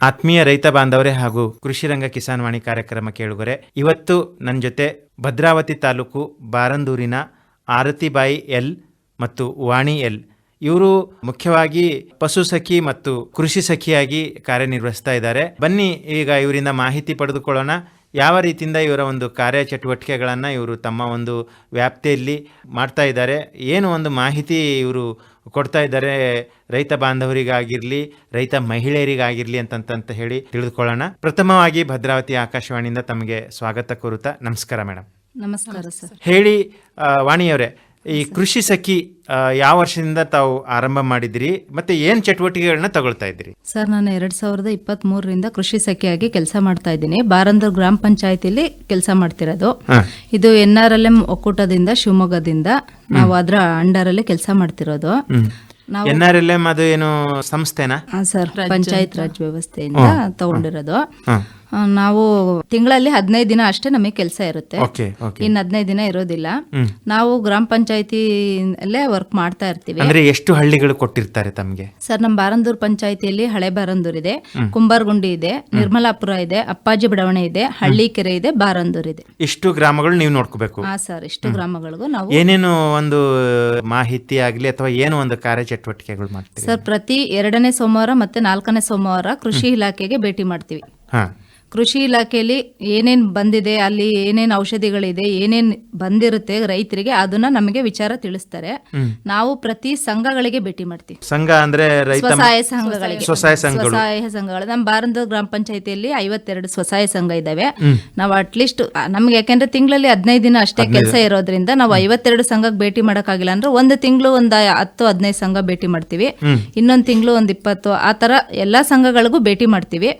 ಆತ್ಮೀಯ ರೈತ ಬಾಂಧವರೇ ಹಾಗೂ ಕೃಷಿ ರಂಗ ಕಿಸಾನ್ ವಾಣಿ ಕಾರ್ಯಕ್ರಮ ಕೇಳುಗರೆ, ಇವತ್ತು ನನ್ನ ಜೊತೆ ಭದ್ರಾವತಿ ತಾಲೂಕು ಬಾರಂದೂರಿನ ಆರತಿಬಾಯಿ ಎಲ್ ಮತ್ತು ವಾಣಿ ಎಲ್. ಇವರು ಮುಖ್ಯವಾಗಿ ಪಶು ಸಖಿ ಮತ್ತು ಕೃಷಿ ಸಖಿಯಾಗಿ ಕಾರ್ಯನಿರ್ವಹಿಸ್ತಾ ಇದ್ದಾರೆ. ಬನ್ನಿ ಈಗ ಇವರಿಂದ ಮಾಹಿತಿ ಪಡೆದುಕೊಳ್ಳೋಣ. ಯಾವ ರೀತಿಯಿಂದ ಇವರ ಒಂದು ಕಾರ್ಯ ಚಟುವಟಿಕೆಗಳನ್ನು ಇವರು ತಮ್ಮ ಒಂದು ವ್ಯಾಪ್ತಿಯಲ್ಲಿ ಮಾಡ್ತಾ ಇದ್ದಾರೆ. ಏನು ಒಂದು ಮಾಹಿತಿ ಇವರು ಕೊಡ್ತಾ ಇದ್ದಾರೆ ರೈತ ಬಾಂಧವರಿಗಾಗಿರ್ಲಿ ರೈತ ಮಹಿಳೆಯರಿಗಾಗಿರ್ಲಿ ಅಂತಂತ ಹೇಳಿ ತಿಳಿದುಕೊಳ್ಳೋಣ. ಪ್ರಥಮವಾಗಿ ಭದ್ರಾವತಿ ಆಕಾಶವಾಣಿಯಿಂದ ತಮಗೆ ಸ್ವಾಗತ ಕೋರುತ್ತಾ ನಮಸ್ಕಾರ ಮೇಡಮ್ ನಮಸ್ಕಾರ ಸರ್. ಹೇಳಿ ವಾಣಿಯವರೇ ಈ ಕೃಷಿ ಸಖಿ ಯಾವ ವರ್ಷದಿಂದ ತಾವು ಆರಂಭ ಮಾಡಿದಿರಿ ಮತ್ತೆ ಏನ್ ಚಟುವಟಿಕೆಗಳನ್ನ ತಗೊಳ್ತಾ ಇದ್ದೀರಿ? ಸರ್ ನಾನು ಎರಡ್ ಸಾವಿರದ ಇಪ್ಪತ್ತ್ ಮೂರರಿಂದ ಕೃಷಿ ಸಖಿಯಾಗಿ ಕೆಲಸ ಮಾಡ್ತಾ ಇದ್ದೀನಿ. ಬಾರಂದೂರ್ ಗ್ರಾಮ ಪಂಚಾಯತಿಲಿ ಕೆಲಸ ಮಾಡ್ತಿರೋದು. ಇದು ಎನ್ ಆರ್ ಎಲ್ ಎಂ ಒಕ್ಕೂಟದಿಂದ ಶಿವಮೊಗ್ಗದಿಂದ. ನಾವು ಅದರ ಅಂಡರಲ್ಲಿ ಕೆಲಸ ಮಾಡ್ತಿರೋದು. ನಾವು ಎನ್ ಆರ್ ಎಲ್ ಎಂ ಅದು ಏನು ಸಂಸ್ಥೆನಾ? ಹಾ, ಸರ್. ಪಂಚಾಯತ್ ರಾಜ್ ವ್ಯವಸ್ಥೆಯಿಂದ ತಗೊಂಡಿರೋದು. ನಾವು ತಿಂಗಳಲ್ಲಿ ಹದಿನೈದು ದಿನ ಅಷ್ಟೇ ನಮಗೆ ಕೆಲಸ ಇರುತ್ತೆ. ಇನ್ನು ಹದಿನೈದು ದಿನ ಇರೋದಿಲ್ಲ. ನಾವು ಗ್ರಾಮ ಪಂಚಾಯತಿಯಲ್ಲೇ ವರ್ಕ್ ಮಾಡ್ತಾ ಇರ್ತೀವಿ. ಅಂದ್ರೆ ಎಷ್ಟು ಹಳ್ಳಿಗಳು ಕೊಟ್ಟಿರ್ತಾರೆ ತಮಗೆ? ಸರ್ ನಮ್ಮ ಬಾರಂದೂರ್ ಪಂಚಾಯತಿಯಲ್ಲಿ ಹಳೆ ಬಾರಂದೂರ್ ಇದೆ. ಕುಂಬಾರ್ಗುಂಡಿ ಇದೆ ನಿರ್ಮಲಾಪುರ ಇದೆ ಅಪ್ಪಾಜಿ ಬಡಾವಣೆ ಇದೆ ಹಳ್ಳಿ ಕೆರೆ ಇದೆ ಬಾರಂದೂರ್ ಇದೆ. ಇಷ್ಟು ಗ್ರಾಮಗಳು ನೀವು ನೋಡ್ಕೋಬೇಕು. ಹಾ ಸರ್ ಇಷ್ಟು ಗ್ರಾಮಗಳಿಗೂ ನಾವು ಏನೇನು ಒಂದು ಮಾಹಿತಿ ಆಗ್ಲಿ ಅಥವಾ ಏನು ಒಂದು ಕಾರ್ಯಚಟುವಟಿಕೆಗಳು ಮಾಡ್ತೀವಿ ಸರ್ ಪ್ರತಿ ಎರಡನೇ ಸೋಮವಾರ ಮತ್ತೆ ನಾಲ್ಕನೇ ಸೋಮವಾರ ಕೃಷಿ ಇಲಾಖೆಗೆ ಭೇಟಿ ಮಾಡ್ತೀವಿ. ಹಾ. ಕೃಷಿ ಇಲಾಖೆಯಲ್ಲಿ ಏನೇನು ಬಂದಿದೆ ಅಲ್ಲಿ ಏನೇನು ಔಷಧಿಗಳಿದೆ ಏನೇನು ಬಂದಿರುತ್ತೆ ರೈತರಿಗೆ ಅದನ್ನ ನಮಗೆ ವಿಚಾರ ತಿಳಿಸ್ತಾರೆ. ನಾವು ಪ್ರತಿ ಸಂಘಗಳಿಗೆ ಭೇಟಿ ಮಾಡ್ತೀವಿ. ಸಂಘ ಅಂದ್ರೆ ಸ್ವಸಹಾಯ ಸಂಘಗಳಿಗೆ. ಸ್ವಸಹಾಯ ಸಂಘಗಳು. ಸ್ವಸಹಾಯ ಸಂಘಗಳು. ನಮ್ಮ ಭಾರತ ಗ್ರಾಮ ಪಂಚಾಯತಿಯಲ್ಲಿ ಐವತ್ತೆರಡು ಸ್ವಸಹಾಯ ಸಂಘ ಇದಾವೆ. ನಾವು ಅಟ್ಲೀಸ್ಟ್ ನಮ್ಗೆ ಯಾಕೆಂದ್ರೆ ತಿಂಗಳಲ್ಲಿ ಹದಿನೈದು ದಿನ ಅಷ್ಟೇ ಕೆಲಸ ಇರೋದ್ರಿಂದ ನಾವು ಐವತ್ತೆರಡು ಸಂಘಕ್ಕೆ ಭೇಟಿ ಮಾಡೋಕ್ಕಾಗಿಲ್ಲ ಅಂದ್ರೆ ಒಂದು ತಿಂಗಳು ಒಂದ್ ಹತ್ತು ಹದಿನೈದು ಸಂಘ ಭೇಟಿ ಮಾಡ್ತೀವಿ. ಇನ್ನೊಂದು ತಿಂಗಳು ಒಂದ್ ಇಪ್ಪತ್ತು ಆ ತರ ಎಲ್ಲಾ ಸಂಘಗಳಿಗೂ ಭೇಟಿ ಮಾಡ್ತೀವಿ.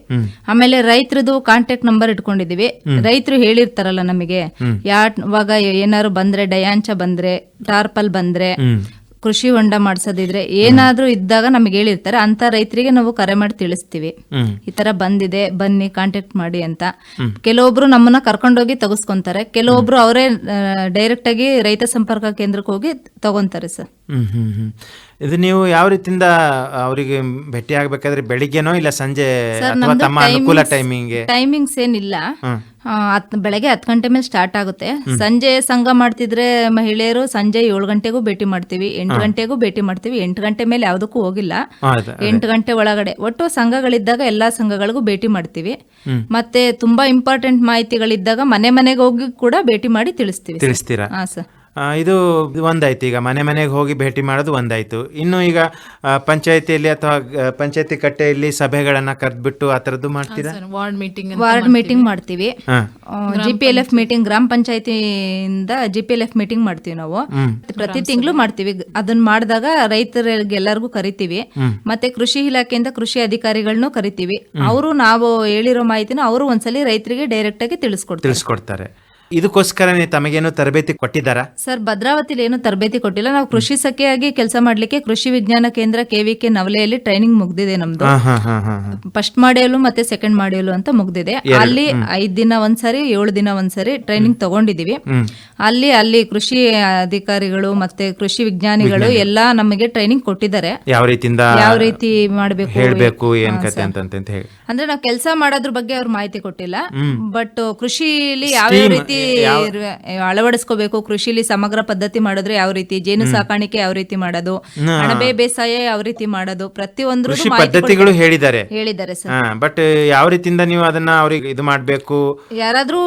ಆಮೇಲೆ ರೈತರದು ಕಾಂಟ್ಯಾಕ್ಟ್ ನಂಬರ್ ಇಟ್ಕೊಂಡಿದೀವಿ ರೈತರು ಹೇಳಿರ್ತಾರಲ್ಲ ನಮಗೆ ಯಾವಾಗ ಏನಾದ್ರು ಬಂದ್ರೆ ಡಯಾಂಚ ಬಂದ್ರೆ ಟಾರ್ಪಲ್ ಬಂದ್ರೆ ಕೃಷಿ ಹೊಂಡ ಮಾಡ್ಸೋದಿದ್ರೆ ಏನಾದ್ರೂ ಇದ್ದಾಗ ನಮಗೆ ಹೇಳಿರ್ತಾರೆ. ಅಂತ ರೈತರಿಗೆ ನಾವು ಕರೆ ಮಾಡಿ ತಿಳಿಸ್ತೀವಿ. ಈ ತರ ಬಂದಿದೆ ಬನ್ನಿ ಕಾಂಟ್ಯಾಕ್ಟ್ ಮಾಡಿ ಅಂತ. ಕೆಲವೊಬ್ರು ನಮ್ಮನ್ನ ಕರ್ಕೊಂಡೋಗಿ ತಗಸ್ಕೊಂತಾರೆ. ಕೆಲವೊಬ್ರು ಅವರೇ ಡೈರೆಕ್ಟ್ ಆಗಿ ರೈತ ಸಂಪರ್ಕ ಕೇಂದ್ರಕ್ಕೆ ಹೋಗಿ ತಗೊಂತಾರೆ ಸರ್. ಹ್ಮ್ ಹ್ಮ್ ಹ್ಮ್. ಇದು ನೀವು ಯಾವ ರೀತಿಯಿಂದ ಅವರಿಗೆ ಭೇಟಿ ಆಗ್ಬೇಕಾದ್ರೆ ಬೆಳಿಗ್ಗೆನೋ ಇಲ್ಲ ಸಂಜೆ ಅಥವಾ ತಮ್ಮ ಅನುಕೂಲ ಟೈಮಿಂಗ್ಗೆ ಟೈಮಿಂಗ್ಸ್ ಏನಿಲ್ಲ. ಆ, ಹತ್ ಬೆಳಗ್ಗೆ ಹತ್ತು ಗಂಟೆ ಮೇಲೆ ಸ್ಟಾರ್ಟ್ ಆಗುತ್ತೆ. ಸಂಜೆ ಸಂಘ ಮಾಡ್ತಿದ್ರೆ ಮಹಿಳೆಯರು ಸಂಜೆ ಏಳು ಗಂಟೆಗೂ ಭೇಟಿ ಮಾಡ್ತೀವಿ ಎಂಟು ಗಂಟೆಗೂ ಭೇಟಿ ಮಾಡ್ತೀವಿ ಎಂಟು ಗಂಟೆ ಮೇಲೆ ಯಾವುದಕ್ಕೂ ಹೋಗಿಲ್ಲ. ಹೌದಾ ಎಂಟು ಗಂಟೆ ಒಳಗಡೆ. ಒಟ್ಟು ಸಂಘಗಳಿದ್ದಾಗ ಎಲ್ಲಾ ಸಂಘಗಳಿಗೂ ಭೇಟಿ ಮಾಡ್ತೀವಿ. ಮತ್ತೆ ತುಂಬಾ ಇಂಪಾರ್ಟೆಂಟ್ ಮಾಹಿತಿಗಳಿದ್ದಾಗ ಮನೆ ಮನೆಗೆ ಹೋಗಿ ಕೂಡ ಭೇಟಿ ಮಾಡಿ ತಿಳಿಸ್ತೀವಿ ತಿಳಿಸ್ತೀರಾ? ಹಾ ಸರ್. ಇದು ಒಂದಾಯ್ತು. ಈಗ ಮನೆ ಮನೆಗೆ ಹೋಗಿ ಭೇಟಿ ಮಾಡೋದು ಒಂದಾಯ್ತು. ಇನ್ನು ಈಗ ಪಂಚಾಯತಿಯಲ್ಲಿ ಅಥವಾ ಪಂಚಾಯತಿ ಕಟ್ಟೆಯಲ್ಲಿ ಸಭೆಗಳನ್ನ ಕರೆದ್ಬಿಟ್ಟು ಆ ಥರದ್ದು ಮಾಡ್ತೀರಾ? ವಾರ್ಡ್ ಮೀಟಿಂಗ್ ವಾರ್ಡ್ ಮೀಟಿಂಗ್ ಮಾಡ್ತೀವಿ. G P L F meeting ಗ್ರಾಮ ಪಂಚಾಯತಿಯಿಂದ G P L F meeting ಮಾಡ್ತೀವಿ ನಾವು. ಪ್ರತಿ ತಿಂಗಳು ಮಾಡ್ತೀವಿ. ಅದನ್ನ ಮಾಡಿದಾಗ ರೈತರಿಗೆಲ್ಲರಿಗೂ ಕರಿತೀವಿ. ಮತ್ತೆ ಕೃಷಿ ಇಲಾಖೆಯಿಂದ ಕೃಷಿ ಅಧಿಕಾರಿಗಳನ್ನೂ ಕರಿತೀವಿ. ಅವರು ನಾವು ಹೇಳಿರೋ ಮಾಹಿತಿನ ಅವರು ಒಂದ್ಸಲಿ ರೈತರಿಗೆ ಡೈರೆಕ್ಟ್ ಆಗಿ ತಿಳಿಸ್ಕೊಡ್ತಾರೆ. ತಿಳಿಸ್ಕೊಡ್ತಾರೆ ಇದಕ್ಕೋಸ್ಕರ ತಮಗೇನು ತರಬೇತಿ ಕೊಟ್ಟಿದ್ದಾರಾ? ಸರ್ ಭದ್ರಾವತಿಲಿ ಏನು ತರಬೇತಿ ಕೊಟ್ಟಿಲ್ಲ. ನಾವು ಕೃಷಿ ಸಖಿಯಾಗಿ ಕೆಲಸ ಮಾಡ್ಲಿಕ್ಕೆ ಕೃಷಿ ವಿಜ್ಞಾನ ಕೇಂದ್ರ ಕೆವಿಕೆ ನವಲೆಯಲ್ಲಿ ಟ್ರೈನಿಂಗ್ ಮುಗ್ದಿದೆ ನಮ್ದು. ಹಾ ಹಾ ಹಾ ಹಾ ಹಾ. ಫಸ್ಟ್ ಮಾಡ್ಯೂಲು ಮತ್ತೆ ಸೆಕೆಂಡ್ ಮಾಡ್ಯೂಲು ಅಂತ ಮುಗ್ದಿದೆ. ಅಲ್ಲಿ ಐದ್ ದಿನ ಒಂದ್ಸರಿ ಏಳು ದಿನ ಒಂದ್ಸರಿ ಟ್ರೈನಿಂಗ್ ತಗೊಂಡಿದೀವಿ. ಅಲ್ಲಿ ಅಲ್ಲಿ ಕೃಷಿ ಅಧಿಕಾರಿಗಳು ಮತ್ತೆ ಕೃಷಿ ವಿಜ್ಞಾನಿಗಳು ಎಲ್ಲಾ ನಮಗೆ ಟ್ರೈನಿಂಗ್ ಕೊಟ್ಟಿದ್ದಾರೆ. ಯಾವ ರೀತಿಯಿಂದ ಯಾವ ರೀತಿ ಮಾಡ್ಬೇಕು ಹೇಳ್ಬೇಕು ಏನ್ ಕತೆ ಅಂತ ಅಂತ ಹೇಳಿ. ಅಂದ್ರೆ ನಾವು ಕೆಲಸ ಮಾಡೋದ್ರ ಬಗ್ಗೆ ಅವ್ರು ಮಾಹಿತಿ ಕೊಟ್ಟಿಲ್ಲ. ಬಟ್ ಕೃಷಿಲಿ ಯಾವ ರೀತಿ ಅಳವಡಿಸ್ಕೋಬೇಕು ಕೃಷಿಲಿ ಸಮಗ್ರ ಪದ್ಧತಿ ಮಾಡಿದ್ರೆ ಯಾವ ರೀತಿ ಜೇನು ಸಾಕಾಣಿಕೆ ಯಾವ ರೀತಿ ಮಾಡೋದು ಅಣಬೆ ಬೇಸಾಯ ಯಾವ ರೀತಿ ಮಾಡೋದು ಪ್ರತಿಯೊಂದು ಕೃಷಿ ಪದ್ಧತಿಗಳು ಹೇಳಿದ್ದಾರೆ. ಹೇಳಿದ್ದಾರೆ ಸರ್ ಬಟ್ ಯಾವ ರೀತಿಯಿಂದ ನೀವು ಅದನ್ನ ಅವ್ರಿಗೆ ಇದು ಮಾಡ್ಬೇಕು? ಯಾರಾದ್ರೂ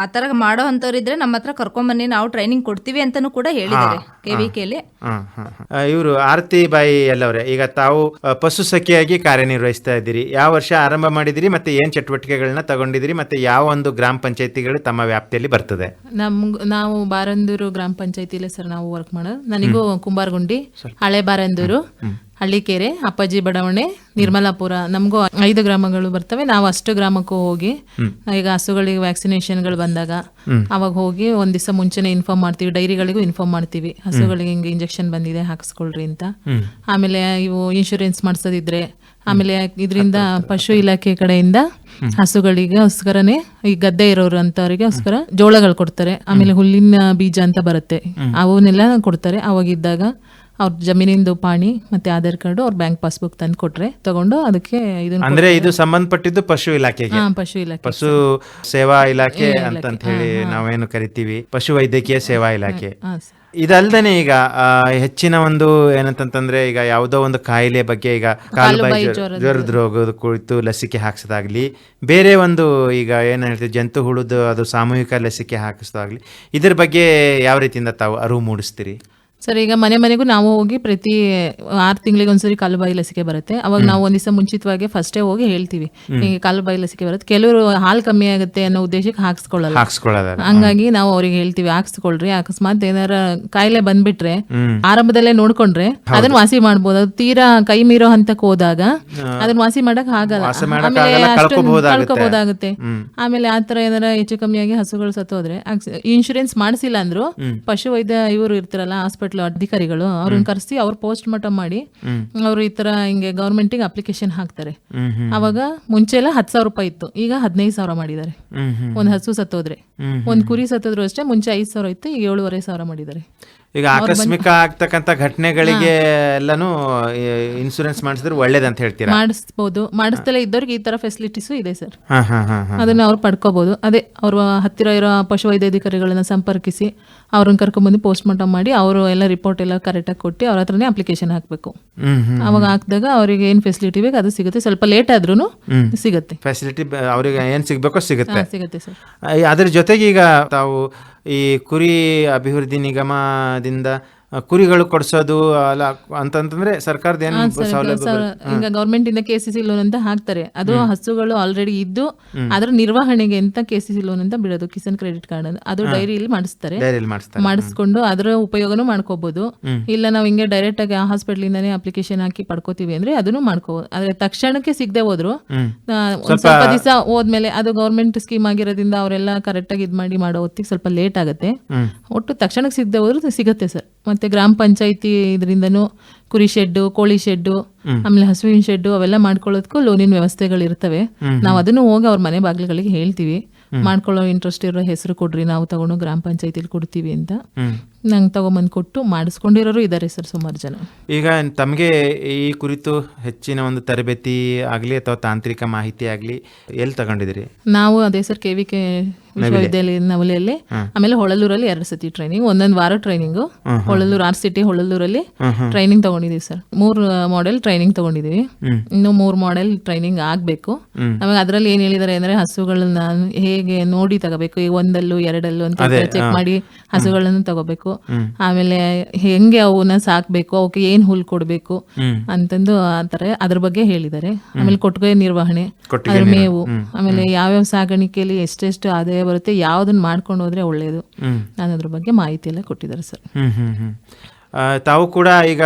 ಆ ತರ ಮಾಡೋ ಅಂತವ್ರಿದ್ರೆ ನಮ್ಮ ಹತ್ರ ಕರ್ಕೊಂಬನ್ನಿ ನಾವು ಟ್ರೈನಿಂಗ್ ಕೊಡ್ತೀವಿ ಅಂತಾನು ಕೂಡ ಹೇಳಿದ್ದಾರೆ ಕೆವಿಕೆಲಿ ಇವರು ಆರತಿ ಬಾಯಿ ಎಲ್ಲವರೇ ಈಗ ತಾವು ಪಶು ಸಖಿಯಾಗಿ ಕಾರ್ಯನಿರ್ವಹಿಸ್ತಾ ಇದ್ದೀರಿ. ಯಾವ ವರ್ಷ ಆರಂಭ ಮಾಡಿದಿರಿ ಮತ್ತೆ ಏನ್ ಚಟುವಟಿಕೆಗಳನ್ನ ತಗೊಂಡಿದಿರಿ ಮತ್ತೆ ಯಾವ ಒಂದು ಗ್ರಾಮ ಪಂಚಾಯತಿಗಳು ತಮ್ಮ ವ್ಯಾಪ್ತಿಯಲ್ಲಿ ಬರ್ತದೆ? ನಮ್ ನಾವು ಬಾರಂದೂರು ಗ್ರಾಮ ಪಂಚಾಯತಿಲಿ ಸರ್ ನಾವು ವರ್ಕ್ ಮಾಡೋದು. ನನಗೂ ಕುಂಬಾರಗುಂಡಿ ಹಳೆ ಬಾರಂದೂರು. ಹಳ್ಳಿಕೆರೆ ಅಪ್ಪಾಜಿ ಬಡಾವಣೆ ನಿರ್ಮಲಾಪುರ. ನಮಗೂ ಐದು ಗ್ರಾಮಗಳು ಬರ್ತವೆ. ನಾವು ಅಷ್ಟು ಗ್ರಾಮಕ್ಕೂ ಹೋಗಿ ಈಗ ಹಸುಗಳಿಗೆ ವ್ಯಾಕ್ಸಿನೇಷನ್ಗಳು ಬಂದಾಗ ಅವಾಗ ಹೋಗಿ ಒಂದ್ ದಿವಸ ಮುಂಚೆನೆ ಇನ್ಫಾರ್ಮ್ ಮಾಡ್ತೀವಿ. ಡೈರಿಗಳಿಗೂ ಇನ್ಫಾರ್ಮ್ ಮಾಡ್ತೀವಿ. ಹಸುಗಳಿಗೆ ಹಿಂಗೆ ಇಂಜೆಕ್ಷನ್ ಬಂದಿದೆ ಹಾಕಿಸ್ಕೊಳ್ರಿ ಅಂತ. ಆಮೇಲೆ ಇವು ಇನ್ಶೂರೆನ್ಸ್ ಮಾಡಿಸೋದಿದ್ರೆ ಆಮೇಲೆ ಇದರಿಂದ ಪಶು ಇಲಾಖೆ ಕಡೆಯಿಂದ ಹಸುಗಳಿಗೆ ಗೋಸ್ಕರನೇ ಈ ಗದ್ದೆ ಇರೋರು ಅಂತವರಿಗೆ ಗೋಸ್ಕರ ಜೋಳಗಳು ಕೊಡ್ತಾರೆ. ಆಮೇಲೆ ಹುಲ್ಲಿನ ಬೀಜ ಅಂತ ಬರುತ್ತೆ. ಅವನ್ನೆಲ್ಲ ಕೊಡ್ತಾರೆ. ಅವಾಗಿದ್ದಾಗ ಅವ್ರ ಜಮೀನಿಂದು ಪಾಣಿ ಮತ್ತೆ ಆಧಾರ್ ಕಾರ್ಡ್ ಅವ್ರ ಬ್ಯಾಂಕ್ ಪಾಸ್ಬುಕ್ ತಂದು ಕೊಟ್ರೆ ತಗೊಂಡು ಅದಕ್ಕೆ ಇದನ್ನ ಅಂದ್ರೆ ಇದು ಸಂಬಂಧಪಟ್ಟಿದ್ದು ಪಶು ಇಲಾಖೆಗೆ. ಹಾ, ಪಶು ಇಲಾಖೆ ಪಶು ಸೇವಾ ಇಲಾಖೆ ಅಂತ ಹೇಳಿ ನಾವೇನು ಕರಿತೀವಿ? ಪಶು ವೈದ್ಯಕೀಯ ಸೇವಾ ಇಲಾಖೆ. ಹಾ ಸರ್. ಇದಲ್ದೇನೆ ಈಗ ಆ, ಹೆಚ್ಚಿನ ಒಂದು ಏನಂತಂತಂದ್ರೆ ಈಗ ಯಾವುದೋ ಒಂದು ಕಾಯಿಲೆ ಬಗ್ಗೆ ಈಗ ಕಾಲುಬಾಯಿ ಜ್ವರ- ಜ್ವರದ ರೋಗದ ಕುರಿತು ಲಸಿಕೆ ಹಾಕ್ಸೋದಾಗ್ಲಿ ಬೇರೆ ಒಂದು ಈಗ ಏನ್ ಹೇಳ್ತೀವಿ ಜಂತು ಹುಳುದು ಅದು ಸಾಮೂಹಿಕ ಲಸಿಕೆ ಹಾಕಿಸೋದಾಗ್ಲಿ ಇದ್ರ ಬಗ್ಗೆ ಯಾವ ರೀತಿಯಿಂದ ತಾವು ಅರಿವು ಮೂಡಿಸ್ತೀರಿ? ಸರ್ ಈಗ ಮನೆ ಮನೆಗೂ ನಾವು ಹೋಗಿ ಪ್ರತಿ ಆರು ತಿಂಗಳಿಗೆ ಒಂದ್ಸರಿ ಕಾಲುಬಾಯಿ ಲಸಿಕೆ ಬರುತ್ತೆ. ಅವಾಗ ನಾವು ಒಂದ್ ದಿವಸ ಮುಂಚಿತವಾಗಿ ಫಸ್ಟೇ ಹೋಗಿ ಹೇಳ್ತೀವಿ. ಹಿಂಗೆ ಕಾಲುಬಾಯಿ ಲಸಿಕೆ ಬರುತ್ತೆ. ಕೆಲವರು ಹಾಲು ಕಮ್ಮಿ ಆಗುತ್ತೆ ಅನ್ನೋ ಉದ್ದೇಶಕ್ಕೆ ಹಾಕ್ಸ್ಕೊಳ್ಳಲ್ಲ. ಹಂಗಾಗಿ ನಾವು ಅವ್ರಿಗೆ ಹೇಳ್ತೀವಿ ಹಾಕ್ಸ್ಕೊಳ್ರಿ. ಅಕಸ್ಮಾತ್ ಏನಾರ ಕಾಯಿಲೆ ಬಂದ್ಬಿಟ್ರೆ ಆರಂಭದಲ್ಲೇ ನೋಡ್ಕೊಂಡ್ರೆ ಅದನ್ನ ವಾಸಿ ಮಾಡ್ಬೋದು. ಅದು ತೀರಾ ಕೈ ಮೀರೋ ಹಂತಕ್ಕೆ ಹೋದಾಗ ಅದನ್ನ ವಾಸಿ ಮಾಡಕ್ ಆಗಲ್ಲ. ಆಮೇಲೆ ಅಷ್ಟೊಂದು ಕಳ್ಕೊಬಹುದಾಗುತ್ತೆ. ಆಮೇಲೆ ಆತರ ಏನಾರ ಹೆಚ್ಚು ಕಮ್ಮಿಯಾಗಿ ಹಸುಗಳು ಸತ್ತೋದ್ರೆ ಇನ್ಶೂರೆನ್ಸ್ ಮಾಡಿಸಿಲ್ಲ ಅಂದ್ರು ಪಶುವೈದ್ಯ ಇವರು ಇರ್ತಾರಲ್ಲ ಹಾಸ್ಪಿಟಲ್ ಅಧಿಕಾರಿಗಳು ಅವ್ರನ್ನ ಕರೆಸಿ ಅವ್ರು ಪೋಸ್ಟ್ ಮಾರ್ಟಮ್ ಮಾಡಿ ಅವ್ರು ಈ ತರ ಹಿಂಗೆ ಗೌರ್ಮೆಂಟಿಗೆ ಅಪ್ಲಿಕೇಶನ್ ಹಾಕ್ತಾರೆ. ಅವಾಗ ಮುಂಚೆ ಎಲ್ಲ ಹತ್ತು ಸಾವಿರ ರೂಪಾಯಿ ಇತ್ತು ಈಗ ಹದಿನೈದು ಸಾವಿರ ಮಾಡಿದ್ದಾರೆ. ಒಂದ್ ಹಸು ಸತ್ತೋದ್ರೆ. ಒಂದ್ ಕುರಿ ಸತ್ತೋದ್ರು ಅಷ್ಟೇ ಮುಂಚೆ ಐದ್ ಸಾವಿರ ಇತ್ತು ಈಗ ಏಳುವರೆ ಸಾವಿರ ಮಾಡಿದ್ದಾರೆ. ಈಗ ಆಕಸ್ಮಿಕ ಆಗ್ತಕ್ಕಂಥ ಘಟನೆಗಳಿಗೆ ಎಲ್ಲಾನು ಇನ್ಸೂರೆನ್ಸ್ ಮಾಡಿಸಿದ್ರೆ ಒಳ್ಳೇದಂತ ಹೇಳ್ತೀರಾ? ಮಾಡಿಸ್ಬೋದು. ಮಾಡಿಸ್ತಲೇ ಇದ್ದವ್ರಿಗೆ ಈ ತರ ಫೆಸಿಲಿಟೀಸು ಇದೆ ಸರ್ ಅದನ್ನ ಅವ್ರು ಪಡ್ಕೋಬಹುದು ಅದೇ ಅವ್ರ ಹತ್ತಿರ ಇರೋ ಪಶುವೈದ್ಯಾಧಿಕಾರಿಗಳನ್ನ ಸಂಪರ್ಕಿಸಿ ಅವ್ರನ್ನ ಕರ್ಕೊಂಡ್ಬಂದು ಪೋಸ್ಟ್ ಮಾರ್ಟಮ್ ಮಾಡಿ ಅವರು ಎಲ್ಲ ರಿಪೋರ್ಟ್ ಎಲ್ಲ ಕರೆಕ್ಟಾಗಿ ಕೊಟ್ಟು ಅವ್ರ ಹತ್ರನೇ ಅಪ್ಲಿಕೇಶನ್ ಹಾಕಬೇಕು. ಅವಾಗ ಹಾಕಿದಾಗ ಅವ್ರಿಗೆ ಏನು ಫೆಸಿಲಿಟಿ ಬೇಕು ಅದು ಸಿಗುತ್ತೆ. ಸ್ವಲ್ಪ ಲೇಟ್ ಆದ್ರೂ ಸಿಗುತ್ತೆ. ಫೆಸಿಲಿಟಿ ಅವ್ರಿಗೆ ಏನ್ ಸಿಗಬೇಕೋ ಸಿಗುತ್ತೆ. ಸಿಗುತ್ತೆ ಸರ್ ಅದ್ರ ಜೊತೆಗೆ ಈಗ ತಾವು ಈ ಕುರಿ ಅಭಿವೃದ್ಧಿ ನಿಗಮದಿಂದ ಕುರಿಗಳು ಕೊಡಿಸೋದು ಅಲ್ಲ ಅಂತಂತಂದ್ರೆ ಸರ್ಕಾರದ ಏನು ಸೌಲಭ್ಯ ಈಗ ಗೌರ್ಮೆಂಟ್ ಇಂದ ಕೆ ಸಿ ಸಿ ಲೋನ್ ಅಂತ ಹಾಕ್ತಾರೆ. ಅದು ಹಸುಗಳು ಆಲ್ರೆಡಿ ಇದ್ದು ಅದ್ರ ನಿರ್ವಹಣೆಗೆ ಅಂತ ಕೆ ಸಿ ಸಿ ಲೋನ್ ಅಂತ ಬಿಡೋದು ಕಿಸಾನ್ ಕ್ರೆಡಿಟ್ ಕಾರ್ಡ್ ಅದು ಡೈರಿಯಲ್ಲಿ ಮಾಡಿಸ್ತಾರೆ. ಮಾಡಿಸ್ಕೊಂಡು ಅದರ ಉಪಯೋಗನೂ ಮಾಡ್ಕೋಬಹುದು ಇಲ್ಲ ನಾವು ಹಿಂಗೆ ಡೈರೆಕ್ಟ್ ಆಗಿ ಆ ಹಾಸ್ಪಿಟಲ್ ಇಂದಾನೆ ಅಪ್ಲಿಕೇಶನ್ ಹಾಕಿ ಪಡ್ಕೋತೀವಿ ಅಂದ್ರೆ ಅದನ್ನು ಮಾಡ್ಕೋಬಹುದು ಆದ್ರೆ ತಕ್ಷಣಕ್ಕೆ ಸಿಗದೆ ಹೋದ್ರು. ಸ್ವಲ್ಪ ದಿವಸ ಹೋದ್ಮೇಲೆ ಅದು ಗೌರ್ಮೆಂಟ್ ಸ್ಕೀಮ್ ಆಗಿರೋದ್ರಿಂದ ಅವರೆಲ್ಲ ಕರೆಕ್ಟ್ ಆಗಿ ಇದ್ ಮಾಡಿ ಮಾಡೋ ಹೊತ್ತಿಗೆ ಸ್ವಲ್ಪ ಲೇಟ್ ಆಗುತ್ತೆ. ಒಟ್ಟು ತಕ್ಷಣಕ್ಕೆ ಸಿಗದೆ ಹೋದ್ರು ಸಿಗುತ್ತೆ ಸರ್. ಮತ್ತೆ ಗ್ರಾಮ ಪಂಚಾಯತಿ ಇದರಿಂದನೂ ಕುರಿ ಶೆಡ್ಡು ಕೋಳಿ ಶೆಡ್ಡು ಆಮೇಲೆ ಹಸುವಿನ ಶೆಡ್ಡು ಅವೆಲ್ಲ ಮಾಡ್ಕೊಳ್ಳೋದಕ್ಕೂ ಲೋನಿನ ವ್ಯವಸ್ಥೆಗಳು ಇರ್ತವೆ. ನಾವು ಅದನ್ನು ಹೋಗಿ ಅವ್ರ ಮನೆ ಬಾಗಿಲುಗಳಿಗೆ ಹೇಳ್ತೀವಿ. ಮಾಡ್ಕೊಳ್ಳೋ ಇಂಟ್ರೆಸ್ಟ್ ಇರೋ ಹೆಸರು ಕೊಡ್ರಿ ನಾವು ತಗೊಂಡು ಗ್ರಾಮ ಪಂಚಾಯತಿಲಿ ಕೊಡ್ತೀವಿ ಅಂತ. ನಂಗೆ ತಗೊಂಬಂದು ಕೊಟ್ಟು ಮಾಡಿಸ್ಕೊಂಡಿರೋರು ಇದ್ದಾರೆ ಸರ್ ಸುಮಾರು ಜನ. ಈಗ ತಮಗೆ ಈ ಕುರಿತು ಹೆಚ್ಚಿನ ಒಂದು ತರಬೇತಿ ಆಗಲಿ ಅಥವಾ ತಾಂತ್ರಿಕ ಮಾಹಿತಿ ಆಗಲಿ ಎಲ್ಲಿ ತಗೊಂಡಿದ್ರಿ ನಾವು ಅದೇ ಸರ್ ಕೆ ವಿ ಕೆ ವಿಶ್ವವಿದ್ಯಾಲಯ ನವಲೆಯಲ್ಲಿ ಆಮೇಲೆ ಹೊಳಲೂರಲ್ಲಿ ಎರಡು ಸತಿ ಟ್ರೈನಿಂಗ್ ಒಂದೊಂದು ವಾರ ಟ್ರೈನಿಂಗು ಹೊಳಲೂರು ಆರ್ ಸಿಟಿ ಹೊಳಲೂರಲ್ಲಿ ಟ್ರೈನಿಂಗ್ ತಗೊಂಡಿದೀವಿ ಸರ್. ಮೂರು ಮಾಡೆಲ್ ಟ್ರೈನಿಂಗ್ ತಗೊಂಡಿದೀವಿ. ಇನ್ನು ಮೂರು ಮಾಡೆಲ್ ಟ್ರೈನಿಂಗ್ ಆಗಬೇಕು. ಆಮೇಲೆ ಅದರಲ್ಲಿ ಏನು ಹೇಳಿದ್ದಾರೆ ಅಂದ್ರೆ ಹಸುಗಳನ್ನ ಹೇಗೆ ನೋಡಿ ತಗೋಬೇಕು ಒಂದಲ್ಲೂ ಎರಡಲ್ಲೂ ಅಂತ ಚೆಕ್ ಮಾಡಿ ಹಸುಗಳನ್ನು ತಗೋಬೇಕು. ಆಮೇಲೆ ಹೆಂಗೆ ಅವನ್ನ ಸಾಕ್ಬೇಕು ಅವಕ್ಕೆ ಏನ್ ಹುಲ್ ಕೊಡ್ಬೇಕು ಅಂತಂದು ಆತರ ಅದ್ರ ಬಗ್ಗೆ ಹೇಳಿದ್ದಾರೆ. ಆಮೇಲೆ ಕೊಟ್ಟಿಗೆ ನಿರ್ವಹಣೆ ಅದ್ರ ಮೇವು ಆಮೇಲೆ ಯಾವ್ಯಾವ ಸಾಗಾಣಿಕೆಯಲ್ಲಿ ಎಷ್ಟೆಷ್ಟು ಆದಾಯ ಬರುತ್ತೆ ಯಾವ್ದನ್ನ ಮಾಡ್ಕೊಂಡು ಹೋದ್ರೆ ಒಳ್ಳೇದು ನಾನು ಅದ್ರ ಬಗ್ಗೆ ಮಾಹಿತಿ ಎಲ್ಲ ಕೊಟ್ಟಿದ್ದಾರೆ ಸರ್. ತಾವು ಕೂಡ ಈಗ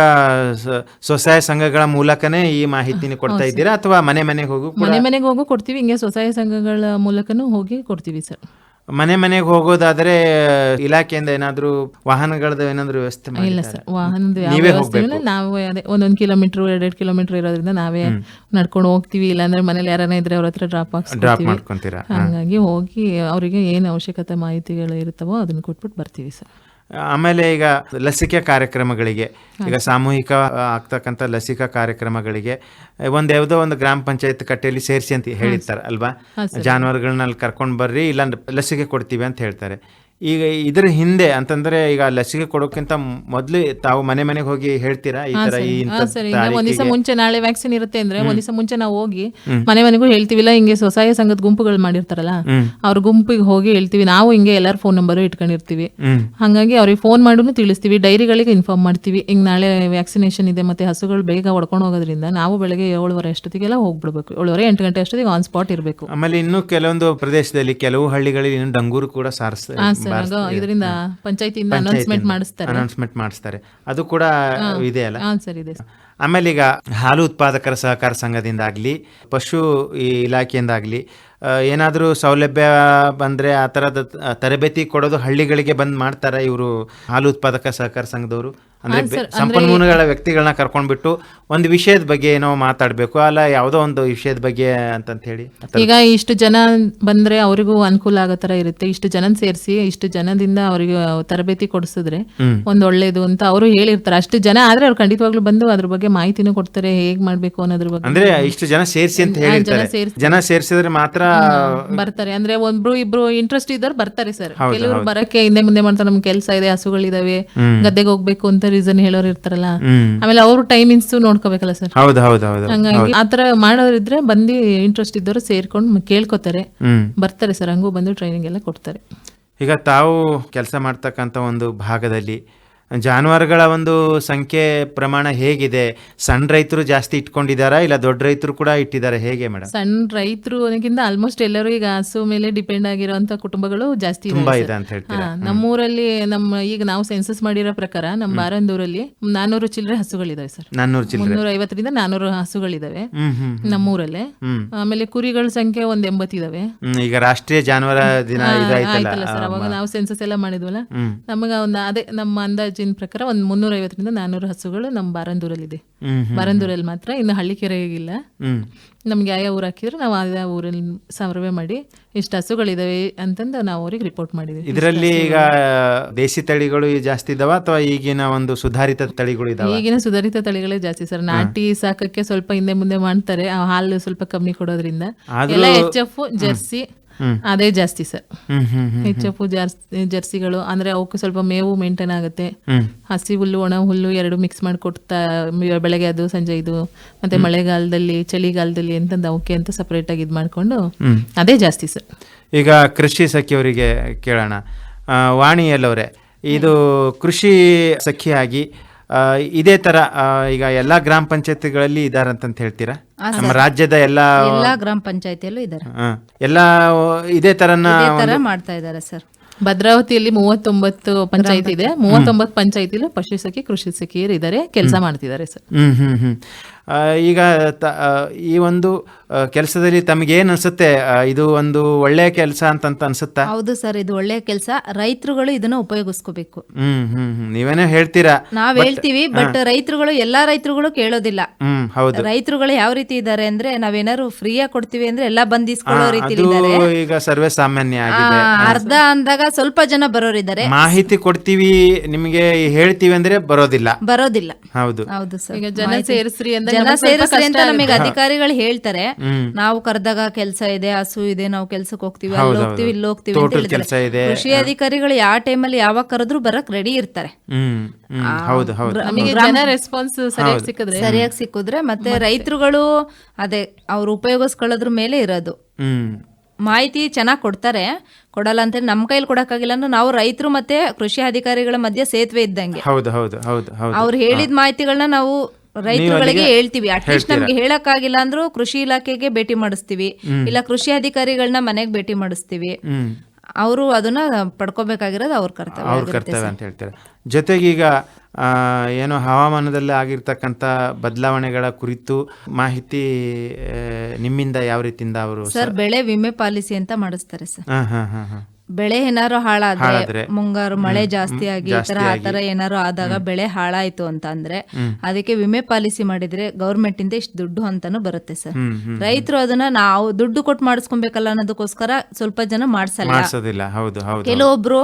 ಸ್ವಸಹಾಯ ಸಂಘಗಳ ಮೂಲಕನೇ ಈ ಮಾಹಿತಿನ ಕೊಡ್ತಾ ಇದ್ದೀರಾ ಅಥವಾ ಮನೆ ಮನೆಗೆ ಹೋಗು ಮನೆ ಮನೆಗೆ ಹೋಗು ಕೊಡ್ತೀವಿ ಹಿಂಗೆ ಸ್ವಸಹಾಯ ಸಂಘಗಳ ಮೂಲಕನೂ ಹೋಗಿ ಕೊಡ್ತೀವಿ ಸರ್. ಮನೆ ಮನೆಗೆ ಹೋಗೋದಾದ್ರೆ ಇಲಾಖೆಯಿಂದ ಏನಾದ್ರೂ ವಾಹನಗಳದ್ದು ಏನಾದ್ರೂ ವ್ಯವಸ್ಥೆ ಇಲ್ಲ ಸರ್ ವಾಹನದ ಯಾವ ನಾವು ಅದೇ ಒಂದೊಂದು ಕಿಲೋಮೀಟರ್ ಎರಡೆರಡು ಕಿಲೋಮೀಟರ್ ಇರೋದ್ರಿಂದ ನಾವೇ ನಡ್ಕೊಂಡು ಹೋಗ್ತೀವಿ. ಇಲ್ಲಾಂದ್ರೆ ಮನೇಲಿ ಯಾರನ್ನ ಇದ್ರೆ ಅವ್ರ ಹತ್ರ ಡ್ರಾಪ್ ಡ್ರಾಪ್ ಹಾಕ್ಸ್ಕೊತೀವಿ ಮಾಡ್ಕೊಂತೀರಾ? ಹಾಗಾಗಿ ಹೋಗಿ ಅವರಿಗೆ ಏನು ಅವಶ್ಯಕತೆ ಮಾಹಿತಿಗಳು ಇರುತ್ತವೋ ಅದನ್ನ ಕೊಟ್ಬಿಟ್ಟು ಬರ್ತೀವಿ ಸರ್. ಆಮೇಲೆ ಈಗ ಲಸಿಕೆ ಕಾರ್ಯಕ್ರಮಗಳಿಗೆ ಈಗ ಸಾಮೂಹಿಕ ಆಗ್ತಕ್ಕಂಥ ಲಸಿಕಾ ಕಾರ್ಯಕ್ರಮಗಳಿಗೆ ಒಂದು ಯಾವುದೋ ಒಂದು ಗ್ರಾಮ ಪಂಚಾಯತ್ ಕಟ್ಟೆಯಲ್ಲಿ ಸೇರಿಸಿ ಅಂತ ಹೇಳಿರ್ತಾರೆ ಅಲ್ವಾ ಜಾನುವಾರುಗಳನ್ನ ಅಲ್ಲಿ ಕರ್ಕೊಂಡು ಬರ್ರಿ ಇಲ್ಲ ಲಸಿಕೆ ಕೊಡ್ತೀವಿ ಅಂತ ಹೇಳ್ತಾರೆ. ಈಗ ಇದ್ರ ಹಿಂದೆ ಅಂತಂದ್ರೆ ಈಗ ಲಸಿಕೆ ಕೊಡೋಕ್ಕಿಂತ ಮೊದಲು ತಾವು ಮನೆ ಮನೆಗೆ ಹೋಗಿ ಹೇಳ್ತೀರಾ ಈ ತರ ಈ ಸರ್. ಹಿಂಗೆ ಒಂದ್ ದಿವಸ ಮುಂಚೆ ನಾಳೆ ವ್ಯಾಕ್ಸಿನ್ ಇರುತ್ತೆ ಅಂದ್ರೆ ಒಂದ್ ದಿವಸ ಮುಂಚೆ ನಾವು ಹೋಗಿ ಮನೆ ಮನೆಗೂ ಹೇಳ್ತೀವಿಲ್ಲ ಹಿಂಗೆ ಸ್ವಸಹಾಯ ಸಂಘದ ಗುಂಪುಗಳು ಮಾಡಿರ್ತಾರಲ್ಲ ಅವ್ರ ಗುಂಪಿಗೆ ಹೋಗಿ ಹೇಳ್ತೀವಿ. ನಾವು ಹಿಂಗೆ ಎಲ್ಲರ ಫೋನ್ ನಂಬರ್ ಇಟ್ಕೊಂಡಿರ್ತೀವಿ. ಹಂಗಾಗಿ ಹಾಗಾಗಿ ಅವ್ರಿಗೆ ಫೋನ್ ಮಾಡೋನು ತಿಳಿಸ್ತೀವಿ ಡೈರಿಗಳಿಗೆ ಇನ್ಫಾರ್ಮ್ ಮಾಡ್ತೀವಿ. ಹಿಂಗ್ ನಾಳೆ ವ್ಯಾಕ್ಸಿನೇಷನ್ ಇದೆ ಮತ್ತೆ ಹಸುಗಳು ಬೇಗ ಹೊಡ್ಕೊಂಡು ಹೋಗೋದ್ರಿಂದ ನಾವು ಬೆಳಗ್ಗೆ ಏಳುವರೆ ಅಷ್ಟೊತ್ತಿಗೆಲ್ಲ ಹೋಗ್ಬಿಡ್ಬೇಕು. ಏಳುವರೆ ಎಂಟು ಗಂಟೆ ಅಷ್ಟೊತ್ತಿಗೆ ಆನ್ ಸ್ಪಾಟ್ ಇರಬೇಕು. ಆಮೇಲೆ ಇನ್ನು ಕೆಲವೊಂದು ಪ್ರದೇಶದಲ್ಲಿ ಕೆಲವು ಹಳ್ಳಿಗಳಲ್ಲಿ ಇನ್ನು ಡಂಗೂರು ಕೂಡ ಸಾರಿಸ್ತಾರೆ ಇದರಿಂದ ಪಂಚಾಯತಿಯಿಂದ ಅನೌನ್ಸ್ಮೆಂಟ್ ಮಾಡಿಸ್ತಾರೆ. ಅನೌನ್ಸ್ಮೆಂಟ್ ಮಾಡಿಸ್ತಾರೆ. ಅದು ಕೂಡ ಇದೆ ಅಲ್ಲ. ಸರ್ ಇದೆ. ಆಮೇಲೆ ಈಗ ಹಾಲು ಉತ್ಪಾದಕರ ಸಹಕಾರ ಸಂಘದಿಂದಾಗ್ಲಿ ಪಶು ಈ ಇಲಾಖೆಯಿಂದಾಗ್ಲಿ ಏನಾದರೂ ಸೌಲಭ್ಯ ಬಂದ್ರೆ ಆ ಥರದ ತರಬೇತಿ ಕೊಡೋದು ಹಳ್ಳಿಗಳಿಗೆ ಬಂದು ಮಾಡ್ತಾರೆ ಇವರು ಹಾಲು ಉತ್ಪಾದಕ ಸಹಕಾರ ಸಂಘದವರು? ಅಂದ್ರೆ ಸಂಪನ್ಮೂಲಗಳ ವ್ಯಕ್ತಿಗಳನ್ನ ಕರ್ಕೊಂಡ್ಬಿಟ್ಟು ಒಂದು ವಿಷಯದ ಬಗ್ಗೆ ಏನೋ ಮಾತಾಡಬೇಕು ಅಲ್ಲ ಯಾವುದೋ ಒಂದು ವಿಷಯದ ಬಗ್ಗೆ ಅಂತಂತ ಹೇಳಿ ಈಗ ಇಷ್ಟು ಜನ ಬಂದ್ರೆ ಅವರಿಗೂ ಅನುಕೂಲ ಆಗೋ ತರ ಇರುತ್ತೆ. ಇಷ್ಟು ಜನ ಸೇರಿಸಿ ಇಷ್ಟು ಜನದಿಂದ ಅವರಿಗೆ ತರಬೇತಿ ಕೊಡಿಸಿದ್ರೆ ಒಂದು ಒಳ್ಳೇದು ಅಂತ ಅವರು ಹೇಳಿರ್ತಾರೆ. ಅಷ್ಟು ಜನ ಆದ್ರೆ ಅವ್ರು ಖಂಡಿತವಾಗ್ಲೂ ಬಂದು ಅದ್ರ ಬಗ್ಗೆ ಮಾಹಿತಿನೂ ಕೊಡ್ತಾರೆ ಹೇಗ್ ಮಾಡ್ಬೇಕು ಅನ್ನೋದ್ರ ಬಗ್ಗೆ. ಅಂದ್ರೆ ಇಷ್ಟು ಜನ ಸೇರಿಸಿ ಅಂತ ಹೇಳಿರ್ತಾರೆ. ಜನ ಸೇರಿಸಿದ್ರೆ ಮಾತ್ರ ಬರ್ತಾರೆ. ಅಂದ್ರೆ ಒಬ್ರು ಇಬ್ರು ಇಂಟ್ರೆಸ್ಟ್ ಇದ್ದವ್ರು ಬರ್ತಾರೆ ಸರ್. ಕೆಲವರು ಬರಕ್ಕೆ ಹಿಂದೆ ಮುಂದೆ ಮಾಡ್ತಾರೆ. ನಮ್ಮ ಕೆಲಸ ಇದೆ ಹಸುಗಳಿದಾವೆ ಗದ್ದೆಗೆ ಹೋಗ್ಬೇಕು ಅಂತ ರೀಸನ್ ಹೇಳೋರು ಇರ್ತಾರಲ್ಲ ಆಮೇಲೆ ಅವ್ರ ಟೈಮಿಂಗ್ಸ್ ನೋಡ್ಕೋಬೇಕಲ್ಲ ಸರ್ ಹೌದು ಹೌದು ಹೌದು. ಹಂಗಾಗಿ ಆತರ ಮಾಡೋರಿದ್ರೆ ಬಂದು ಇಂಟ್ರೆಸ್ಟ್ ಇದ್ದವರು ಸೇರ್ಕೊಂಡು ಕೇಳ್ಕೊತಾರೆ. ಬರ್ತಾರೆ ಸರ್ ಹಂಗೂ ಬಂದು ಟ್ರೈನಿಂಗ್ ಎಲ್ಲ ಕೊಡ್ತಾರೆ. ಈಗ ತಾವು ಕೆಲಸ ಮಾಡ್ತಕ್ಕಂಥ ಒಂದು ಭಾಗದಲ್ಲಿ ಜಾನುವಾರುಗಳ ಒಂದು ಸಂಖ್ಯೆ ಪ್ರಮಾಣ ಹೇಗಿದೆ? ಸಣ್ಣ ರೈತರು ಜಾಸ್ತಿ ಇಟ್ಕೊಂಡಿದ್ದಾರಾ? ಇಲ್ಲ ದೊಡ್ಡ ರೈತರು ಕೂಡ ಇಟ್ಟಿದ್ದಾರೆ? ಹೇಗೆ ಮೇಡಮ್? ಸಣ್ಣ ರೈತರು ಅನ್ನೋಕ್ಕಿಂತ ಆಲ್ಮೋಸ್ಟ್ ಎಲ್ಲರೂ ಈಗ ಹಸು ಮೇಲೆ ಡಿಪೆಂಡ್ ಆಗಿರುವಂತ ಕುಟುಂಬಗಳು ಜಾಸ್ತಿ ತುಂಬಾ ಇದೆ ಅಂತ ಹೇಳ್ತೀರಾ? ನಮ್ಮೂರಲ್ಲಿ ನಮ್ಮ ಈಗ ನಾವು ಸೆನ್ಸಸ್ ಮಾಡಿರೋ ಪ್ರಕಾರ ನಮ್ಮ ಬಾರಂದೂರಲ್ಲಿ ನಾನೂರು ಚಿಲ್ಲರೆ ಹಸುಗಳಿದಾವೆ ಸರ್. ನಾನ್ನೂರು ಚಿಲ್ಲರೆ. ಮುನ್ನೂರ ಐವತ್ತರಿಂದ ನಾನೂರು ಹಸುಗಳಿದಾವೆ ನಮ್ಮೂರಲ್ಲೇ. ಆಮೇಲೆ ಕುರಿಗಳ ಸಂಖ್ಯೆ ಒಂದ್ ಎಂಬತ್ತಿದಾವೆ. ಈಗ ರಾಷ್ಟ್ರೀಯ ಜಾನುವಾರ ದಿನ ಇದಾಯ್ತಲ್ಲ? ಆಯ್ತಲ್ಲ ಸರ್ ಅವಾಗ ನಾವು ಸೆನ್ಸಸ್ ಎಲ್ಲ ಮಾಡಿದ್ವಲ್ಲ. ನಮಗ ಒಂದು ಅದೇ ನಮ್ಮ ಅಂದಾಜಿನ ಪ್ರಕಾರ ಒಂದ್ ಮುನ್ನೂರ ಐವತ್ತರಿಂದ ನಾನೂರು ಹಸುಗಳು ನಮ್ಮ ಬಾರಂದೂರಲ್ಲಿದೆ. ಬಾರಂದೂರಲ್ಲಿ ಮಾತ್ರ ಇನ್ನು ಹಳ್ಳಿ ಕೆರೆ ಇಲ್ಲ ನಮ್ಗೆ ಯಾವ ಊರು ಹಾಕಿದ್ರೆ ನಾವು ಆ ಊರಲ್ಲಿ ಸರ್ವೆ ಮಾಡಿ ಇಷ್ಟು ಹಸುಗಳಿದಾವೆ ಅಂತಂದು ನಾವು ಅವ್ರಿಗೆ ರಿಪೋರ್ಟ್ ಮಾಡಿದ್ವಿ. ಇದರಲ್ಲಿ ಈಗ ದೇಸಿ ತಳಿಗಳು ಜಾಸ್ತಿ ಇದಾವ ಅಥವಾ ಈಗಿನ ಒಂದು ಸುಧಾರಿತ ತಳಿಗಳು ಇದಾವೆ? ಈಗಿನ ಸುಧಾರಿತ ತಳಿಗಳೇ ಜಾಸ್ತಿ ಸರ್. ನಾಟಿ ಸಾಕಕ್ಕೆ ಸ್ವಲ್ಪ ಹಿಂದೆ ಮುಂದೆ ಮಾಡ್ತಾರೆ. ಆ ಹಾಲು ಸ್ವಲ್ಪ ಕಮ್ಮಿ ಕೊಡೋದ್ರಿಂದ. ಎಲ್ಲ ಎಚ್ ಎಫ್ ಜರ್ಸಿ ಅದೇ ಜಾಸ್ತಿ ಸರ್. ಹ್ಮ್ ಎಚ್ ಜರ್ಸಿಗಳು ಅಂದ್ರೆ ಅವಕ್ಕೆ ಸ್ವಲ್ಪ ಮೇವು ಮೇಂಟೈನ್ ಆಗುತ್ತೆ. ಹಸಿ ಹುಲ್ಲು ಒಣ ಹುಲ್ಲು ಎರಡು ಮಿಕ್ಸ್ ಮಾಡಿಕೊಡ್ತಾ ಬೆಳಗ್ಗೆ ಅದು ಸಂಜೆ ಇದು ಮತ್ತೆ ಮಳೆಗಾಲದಲ್ಲಿ ಚಳಿಗಾಲದಲ್ಲಿ ಎಂತಂದು ಅವಕ್ಕೆ ಅಂತ ಸಪರೇಟ್ ಆಗಿ ಇದು ಮಾಡ್ಕೊಂಡು ಅದೇ ಜಾಸ್ತಿ ಸರ್. ಈಗ ಕೃಷಿ ಸಖಿಯವರಿಗೆ ಕೇಳೋಣ. ಆ, ವಾಣಿ ಎಲ್ಲವರೇ ಇದು ಕೃಷಿ ಸಖಿಯಾಗಿ ಇದೇ ತರ ಈಗ ಎಲ್ಲಾ ಗ್ರಾಮ ಪಂಚಾಯತಿಗಳಲ್ಲಿ ಅಂತ ಹೇಳ್ತೀರಾ? ನಮ್ಮ ರಾಜ್ಯದ ಎಲ್ಲ ಎಲ್ಲಾ ಗ್ರಾಮ ಪಂಚಾಯತಿಯಲ್ಲೂ ಇದಾರೆ. ಎಲ್ಲಾ ಇದೇ ತರನ ತರ ಮಾಡ್ತಾ ಇದ್ದಾರೆ ಸರ್. ಭದ್ರಾವತಿಯಲ್ಲಿ ಮೂವತ್ತೊಂಬತ್ತು ಪಂಚಾಯತ್ ಇದೆ. ಮೂವತ್ತೊಂಬತ್ತು ಪಂಚಾಯತಿಲಿ ಪಶು ಸಖಿ ಕೃಷಿ ಸಖಿಯರು ಇದಾರೆ ಕೆಲಸ ಮಾಡ್ತಿದ್ದಾರೆ ಸರ್. ಹ್ಮ್ ಹ್ಮ್ ಹ್ಮ್. ಈಗ ತ- ಆ, ಈ ಒಂದು ಕೆಲಸದಲ್ಲಿ ತಮಗೆ ಏನ್ ಅನ್ಸುತ್ತೆ ಇದು ಒಂದು ಒಳ್ಳೆಯ ಕೆಲಸ ಅಂತಂತ ಅನ್ಸುತ್ತಾ? ಹೌದು ಸರ್ ಇದು ಒಳ್ಳೆಯ ಕೆಲಸ. ರೈತರುಗಳು ಇದನ್ನ ಉಪಯೋಗಿಸ್ಕೋಬೇಕು. ಹ್ಮ್ ಹ್ಮ್ ಹ್ಮ್. ನೀವೇನೋ ಹೇಳ್ತೀರಾ? ನಾವ್ ಹೇಳ್ತೀವಿ ಬಟ್ ರೈತರುಗಳು ಎಲ್ಲಾ ರೈತರುಗಳು ಕೇಳೋದಿಲ್ಲ. ಹ್ಮ್ ಹೌದು. ರೈತರುಗಳು ಯಾವ ರೀತಿ ಇದ್ದಾರೆ ಅಂದ್ರೆ ನಾವೇನಾದ್ರು ಫ್ರೀಯಾಗಿ ಕೊಡ್ತೀವಿ ಅಂದ್ರೆ ಎಲ್ಲಾ ಬಂದಿಸ್ಕೊಳ್ಳೋ ರೀತಿ ರೀತಿಲಿ ಅದು ಇದ್ದಾರೆ. ಈಗ ಸರ್ವೇ ಸಾಮಾನ್ಯ ಆಗಿದೆ. ಅರ್ಧ ಅಂದಾಗ ಸ್ವಲ್ಪ ಜನ ಬರೋರಿದ್ದಾರೆ. ಮಾಹಿತಿ ಕೊಡ್ತೀವಿ ನಿಮಗೆ ಹೇಳ್ತೀವಿ ಅಂದ್ರೆ ಬರೋದಿಲ್ಲ. ಬರೋದಿಲ್ಲ. ಹೌದು. ಹೌದು ಸರ್. ಈಗ ಜನ ಸೇರಿಸ್ರಿ ಅಂದಾಗ ಜನ ನಮಗೆ ಸೇರಿಸ್ರಿ ಅಂತ ನಮಗೆ ಅಧಿಕಾರಿಗಳು ಹೇಳ್ತಾರೆ. ನಾವು ಕರೆದಾಗ ಕೆಲಸ ಇದೆ ಹಸು ಇದೆ ನಾವು ಕೆಲ್ಸಕ್ಕೆ ಹೋಗ್ತೀವಿ ಅಲ್ಲಿ ಹೋಗ್ತೀವಿ ಇಲ್ಲಿ ಹೋಗ್ತೀವಿ ಅಂತ ಹೇಳ್ತಾರೆ. ಕೃಷಿ ಅಧಿಕಾರಿಗಳು ಯಾವ ಟೈಮಲ್ಲಿ ಯಾವಾಗ ಕರೆದ್ರು ಬರಕ್ ರೆಡಿ ಇರ್ತಾರೆ. ಹ್ಮ್ ಹ್ಮ್. ಹೌದು ಹೌದು. ನಮಗೆ ಜನ ರೆಸ್ಪಾನ್ಸ್ ಸರಿಯಾಗಿ ಸಿಕ್ಕಿದ್ರೆ ಸರಿಯಾಗಿ ಸಿಕ್ಕಿದ್ರೆ ಮತ್ತೆ ರೈತರುಗಳು ಅದೇ ಅವ್ರು ಉಪಯೋಗಿಸ್ಕೊಳ್ಳೋದ್ರ ಮೇಲೆ ಇರೋದು. ಹ್ಮ್. ಮಾಹಿತಿ ಚೆನ್ನಾಗಿ ಕೊಡ್ತಾರೆ. ಕೊಡಲ್ಲ ಅಂತ ನಮ್ಮ ಕೈಲಿ ಕೊಡಕ್ಕಾಗಿಲ್ಲ ಅಂದ್ರೆ ನಾವು ರೈತರು ಮತ್ತೆ ಕೃಷಿ ಅಧಿಕಾರಿಗಳ ಮಧ್ಯೆ ಸೇತುವೆ ಇದ್ದಂಗೆ. ಹೌದು ಹೌದು ಹೌದು ಹೌದು. ಅವ್ರು ಹೇಳಿದ ಮಾಹಿತಿಗಳನ್ನ ನಾವು ರೈತರುಗಳಿಗೆ ಹೇಳ್ತೀವಿ. ಅಟ್ಲೀಸ್ಟ್ ನಮ್ಗೆ ಹೇಳಕ್ಕಾಗಿಲ್ಲ ಅಂದ್ರು ಕೃಷಿ ಇಲಾಖೆಗೆ ಭೇಟಿ ಮಾಡಿಸ್ತೀವಿ. ಇಲ್ಲ ಕೃಷಿ ಅಧಿಕಾರಿಗಳನ್ನ ಮನೆಗೆ ಭೇಟಿ ಮಾಡಿಸ್ತೀವಿ. ಅವರು ಅದನ್ನ ಪಡ್ಕೋಬೇಕಾಗಿರೋದು ಅವ್ರ ಕರ್ತವ್ಯ ಅವ್ರ ಕರ್ತವ್ಯ ಅಂತ ಹೇಳ್ತಾರೆ? ಜೊತೆಗೀಗ ಏನು ಹವಾಮಾನದಲ್ಲಿ ಆಗಿರ್ತಕ್ಕಂಥ ಬದಲಾವಣೆಗಳ ಕುರಿತು ಮಾಹಿತಿ ನಿಮ್ಮಿಂದ ಯಾವ ರೀತಿಯಿಂದ ಅವರು ಸರ್ ಬೆಳೆ ವಿಮೆ ಪಾಲಿಸಿ ಅಂತ ಮಾಡಿಸ್ತಾರೆ ಸರ್. ಹಾ ಹಾ ಹಾ ಹಾ. ಬೆಳೆ ಏನಾರು ಹಾಳಾದ್ರೆ, ಮುಂಗಾರು ಮಳೆ ಜಾಸ್ತಿ ಆಗಿ ಈ ತರ ಆತರ ಏನಾರು ಆದಾಗ ಬೆಳೆ ಹಾಳಾಯ್ತು ಅಂತ ಅಂದ್ರೆ ಅದಕ್ಕೆ ವಿಮೆ ಪಾಲಿಸಿ ಮಾಡಿದ್ರೆ ಗೌರ್ಮೆಂಟ್ ಇಂದ ಇಷ್ಟು ದುಡ್ಡು ಅಂತಾನು ಬರುತ್ತೆ ಸರ್. ರೈತರು ಅದನ್ನ ನಾವು ದುಡ್ಡು ಕೊಟ್ಟು ಮಾಡಿಸ್ಕೊಬೇಕಲ್ಲ ಅನ್ನೋದಕ್ಕೋಸ್ಕರ ಸ್ವಲ್ಪ ಜನ ಮಾಡ್ಸಲ್ಲ. ಕೆಲವೊಬ್ರು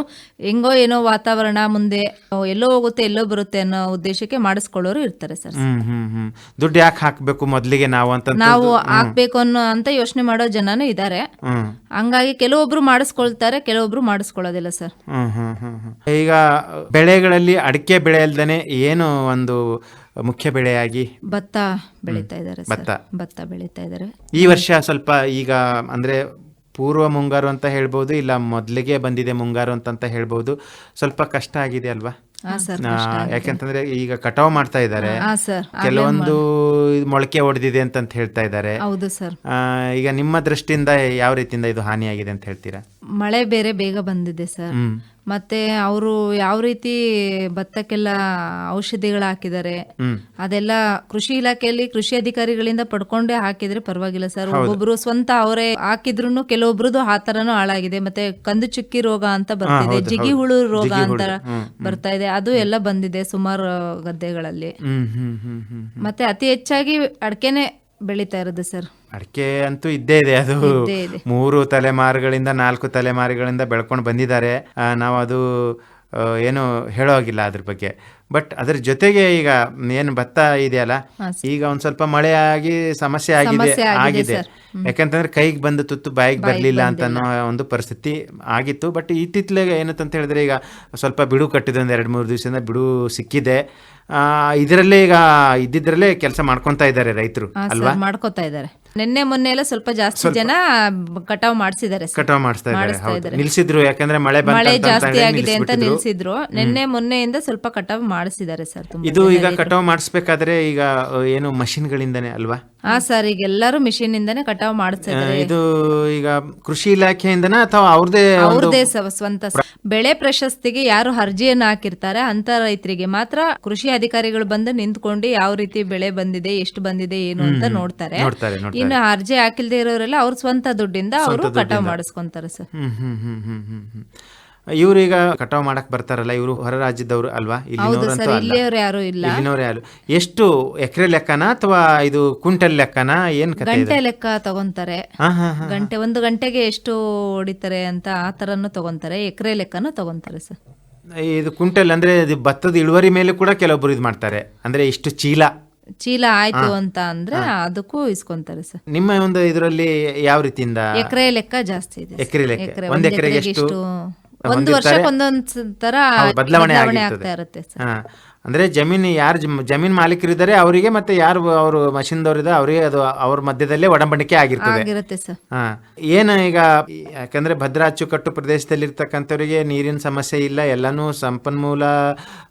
ಹೆಂಗೋ ಏನೋ ವಾತಾವರಣ ಮುಂದೆ ಎಲ್ಲೋ ಹೋಗುತ್ತೆ ಎಲ್ಲೋ ಬರುತ್ತೆ ಅನ್ನೋ ಉದ್ದೇಶಕ್ಕೆ ಮಾಡಿಸ್ಕೊಳ್ಳೋರು ಇರ್ತಾರೆ ಸರ್. ದುಡ್ಡು ಯಾಕೆ ಹಾಕ್ಬೇಕು ಮೊದಲಿಗೆ ನಾವು ಅಂತ ನಾವು ಹಾಕ್ಬೇಕು ಅನ್ನೋ ಅಂತ ಯೋಚನೆ ಮಾಡೋ ಜನನೂ ಇದ್ದಾರೆ ಹಂಗಾಗಿ ಕೆಲವೊಬ್ರು ಮಾಡಿಸ್ಕೊಳ್ತಾರೆ ಕೆಲವೊಬ್ರು ಮಾಡಿಸ್ಕೊಳ್ಳೋದಿಲ್ಲ ಸರ್. ಹ್ಮ್ ಹ್ಮ್ ಹ್ಮ್ ಹ್ಮ್. ಈಗ ಬೆಳೆಗಳಲ್ಲಿ ಅಡಿಕೆ ಬೆಳೆ ಅಲ್ದೇನೆ ಏನು ಒಂದು ಮುಖ್ಯ ಬೆಳೆಯಾಗಿ? ಭತ್ತ ಬೆಳೀತಾ ಇದ್ದಾರೆ ಭತ್ತ. ಭತ್ತ ಬೆಳೀತಾ ಇದ್ದಾರೆ. ಈ ವರ್ಷ ಸ್ವಲ್ಪ ಈಗ ಅಂದ್ರೆ ಪೂರ್ವ ಮುಂಗಾರು ಅಂತ ಹೇಳ್ಬೋದು ಇಲ್ಲ ಮೊದಲಿಗೆ ಬಂದಿದೆ ಮುಂಗಾರು ಅಂತ ಹೇಳ್ಬೋದು ಸ್ವಲ್ಪ ಕಷ್ಟ ಆಗಿದೆ ಅಲ್ವಾ? ಯಾಕೆಂತಂದ್ರೆ ಈಗ ಕಟಾವ್ ಮಾಡ್ತಾ ಇದ್ದಾರೆ. ಹಾ ಸರ್ ಕೆಲವೊಂದು ಮೊಳಕೆ ಹೊಡೆದಿದೆ ಅಂತ ಹೇಳ್ತಾ ಇದ್ದಾರೆ. ಹೌದು ಸರ್. ಆ, ಈಗ ನಿಮ್ಮ ದೃಷ್ಟಿಯಿಂದ ಯಾವ ರೀತಿಯಿಂದ ಇದು ಹಾನಿಯಾಗಿದೆ ಅಂತ ಹೇಳ್ತೀರಾ? ಮಳೆ ಬೇರೆ ಬೇಗ ಬಂದಿದೆ ಸರ್. ಮತ್ತೆ ಅವರು ಯಾವ ರೀತಿ ಭತ್ತಕ್ಕೆಲ್ಲ ಔಷಧಿಗಳು ಹಾಕಿದ್ದಾರೆ ಅದೆಲ್ಲ ಕೃಷಿ ಇಲಾಖೆಯಲ್ಲಿ ಕೃಷಿ ಅಧಿಕಾರಿಗಳಿಂದ ಪಡ್ಕೊಂಡೇ ಹಾಕಿದ್ರೆ ಪರವಾಗಿಲ್ಲ ಸರ್. ಒಬ್ಬೊಬ್ರು ಸ್ವಂತ ಅವರೇ ಹಾಕಿದ್ರು ಕೆಲವೊಬ್ರದ್ದು ಆ ತರನು ಹಾಳಾಗಿದೆ. ಮತ್ತೆ ಕಂದು ಚುಕ್ಕಿ ರೋಗ ಅಂತ ಬರ್ತಿದೆ ಜಿಗಿ ಹುಳು ರೋಗ ಅಂತ ಬರ್ತಾ ಇದೆ. ಅದು ಎಲ್ಲ ಬಂದಿದೆ ಸುಮಾರು ಗದ್ದೆಗಳಲ್ಲಿ. ಮತ್ತೆ ಅತಿ ಹೆಚ್ಚಾಗಿ ಅಡಕೆನೆ ಬೆಳೀತಾ ಇರೋದು ಸರ್ ಅಡಿಕೆ ಅಂತೂ ಇದ್ದೇ ಇದೆ ಅದು. ಮೂರು ತಲೆಮಾರುಗಳಿಂದ ನಾಲ್ಕು ತಲೆಮಾರುಗಳಿಂದ ಬೆಳ್ಕೊಂಡು ಬಂದಿದ್ದಾರೆ ನಾವು ಅದು ಏನು ಹೇಳೋ ಹಾಗಿಲ್ಲ ಅದ್ರ ಬಗ್ಗೆ. ಬಟ್ ಅದ್ರ ಜೊತೆಗೆ ಈಗ ಏನು ಭತ್ತ ಇದೆಯಲ್ಲ ಈಗ ಒಂದ್ ಸ್ವಲ್ಪ ಮಳೆ ಆಗಿ ಸಮಸ್ಯೆ ಆಗಿದೆ ಆಗಿದೆ. ಯಾಕಂತಂದ್ರೆ ಕೈಗೆ ಬಂದು ತುತ್ತು ಬಾಯಿಗೆ ಬರಲಿಲ್ಲ ಅಂತ ಅನ್ನೋ ಒಂದು ಪರಿಸ್ಥಿತಿ ಆಗಿತ್ತು. ಬಟ್ ಇತ್ತಿತ್ತಲೆಗೆ ಏನಂತ ಹೇಳಿದ್ರೆ ಈಗ ಸ್ವಲ್ಪ ಬಿಡು ಕಟ್ಟಿದೆ ಒಂದು ಎರಡು ಮೂರು ದಿವಸದಿಂದ ಬಿಡು ಸಿಕ್ಕಿದೆ. ಆ, ಇದರಲ್ಲೇ ಈಗ ಇದ್ದಿದ್ರಲ್ಲೇ ಕೆಲಸ ಮಾಡ್ಕೊಂತಾ ಇದ್ದಾರೆ ರೈತರು ಅಲ್ವಾ? ಮಾಡ್ಕೋತಾ ಇದ್ದಾರೆ. ನಿನ್ನೆ ಮೊನ್ನೆ ಎಲ್ಲ ಸ್ವಲ್ಪ ಜಾಸ್ತಿ ಜನ ಕಟಾವ್ ಮಾಡಿಸಿದ್ದಾರೆ ಕಟಾವ್ ಮಾಡಿಸ್ತಾ. ನಿಲ್ಸಿದ್ರು ಯಾಕಂದ್ರೆ ಮಳೆ ಮಳೆ ಜಾಸ್ತಿ ಆಗಿದೆ ಅಂತ ನಿಲ್ಸಿದ್ರು. ನಿನ್ನೆ ಮೊನ್ನೆಯಿಂದ ಸ್ವಲ್ಪ ಕಟಾವ್ ಮಾಡಿಸಿದ್ದಾರೆ ಸರ್ ಇದು ಈಗ ಕಟಾವ್ ಮಾಡಿಸ್ಬೇಕಾದ್ರೆ ಈಗ ಏನು ಮಷಿನ್ ಗಳಿಂದನೇ ಅಲ್ವಾ? ಹಾ ಸರ್ ಈಗ ಎಲ್ಲರೂ ಮಿಷಿನ್ ಇಂದಾನೆ ಕಟಾವ್ ಮಾಡಿಸ್ತಾ ಇದು ಈಗ ಕೃಷಿ ಇಲಾಖೆಯಿಂದನ ಅಥವಾ ಅವ್ರದೇ ಅವ್ರದೇ ಸ್ವಂತ ಬೆಳೆ ಪ್ರಶಸ್ತಿಗೆ ಯಾರು ಅರ್ಜಿಯನ್ನು ಹಾಕಿರ್ತಾರೆ ಅಂತ ರೈತರಿಗೆ ಮಾತ್ರ ಕೃಷಿ ಅಧಿಕಾರಿಗಳು ಬಂದು ನಿಂತ್ಕೊಂಡು ಯಾವ ರೀತಿ ಬೆಳೆ ಬಂದಿದೆ ಎಷ್ಟು ಬಂದಿದೆ ಏನು ಅಂತ ನೋಡ್ತಾರೆ. ಇನ್ನು ಅರ್ಜಿ ಹಾಕಿಲ್ದೇ ಇರೋರೆಲ್ಲ ಅವ್ರ ಸ್ವಂತ ದುಡ್ಡಿಂದ ಅವರು ಕಟಾವ್ ಮಾಡಿಸ್ಕೊಂತಾರೆ ಸರ್. ಇವರು ಹ್ಮ್ ಹ್ಮ್ ಹ್ಮ್ ಹ್ಮ್ ಹ್ಮ್ ಈಗ ಕಟಾವ್ ಮಾಡಕ್ ಬರ್ತಾರಲ್ಲ ಇವರು ಹೊರ ರಾಜ್ಯದವರು ಅಲ್ವಾ? ಅಲ್ಲ. ಯಾರು ಇಲ್ಲ. ಇಲ್ಲಿನವ್ರೇ ಅಲ್ಲ ಎಷ್ಟು ಎಕರೆ ಲೆಕ್ಕನ ಅಥವಾ ಇದು ಕುಂಟಲ್ ಲೆಕ್ಕನ? ಏನ್ ಗಂಟೆ ಲೆಕ್ಕ ತಗೊಂತಾರೆ. ಗಂಟೆ ಒಂದು ಗಂಟೆಗೆ ಎಷ್ಟು ಹೊಡಿತಾರೆ ಅಂತ ಆ ತರನು ತಗೊಂತಾರೆ ಎಕರೆ ಲೆಕ್ಕನು ತಗೊಂತಾರೆ ಸರ್. ಇದು ಕುಂಟಲ್ ಅಂದ್ರೆ ಭತ್ತದ ಇಳುವರಿ ಮೇಲೆ ಕೂಡ ಕೆಲವೊಬ್ರು ಇದು ಮಾಡ್ತಾರೆ. ಅಂದ್ರೆ ಇಷ್ಟು ಚೀಲ. ಚೀಲ ಆಯ್ತು ಅಂತ ಅಂದ್ರೆ ಅದಕ್ಕೂ ಇಸ್ಕೊಂತಾರೆ ಸರ್. ನಿಮ್ಮ ಒಂದು ಇದರಲ್ಲಿ ಯಾವ ರೀತಿಯಿಂದ ಎಕರೆ ಲೆಕ್ಕ ಜಾಸ್ತಿ ಇದೆ ಎಕರೆ ಲೆಕ್ಕ? ಒಂದ್ ಎಕರೆಗೆ ಎಷ್ಟು ಒಂದು? ವರ್ಷಕ್ಕೆ ಒಂದೊಂದ್ ತರ ಬದಲಾವಣೆ ಆಗ್ತಾ ಇರುತ್ತೆ ಸರ್. ಅಂದ್ರೆ ಜಮೀನು ಯಾರು ಜಮೀನ್ ಮಾಲೀಕರಿದ್ದಾರೆ ಅವರಿಗೆ ಮತ್ತೆ ಯಾರು ಅವರು ಮಷಿನ್ದವ್ರಿದ್ದಾರೆ ಅವರಿಗೆ ಅದು ಅವ್ರ ಮಧ್ಯದಲ್ಲೇ ಒಡಂಬಡಿಕೆ ಆಗಿರ್ತದೆ. ಹಾ. ಏನು ಈಗ ಯಾಕಂದ್ರೆ ಭದ್ರಾ ಅಚ್ಚುಕಟ್ಟು ಪ್ರದೇಶದಲ್ಲಿ ಇರತಕ್ಕಂತವರಿಗೆ ನೀರಿನ ಸಮಸ್ಯೆ ಇಲ್ಲ ಎಲ್ಲನೂ ಸಂಪನ್ಮೂಲ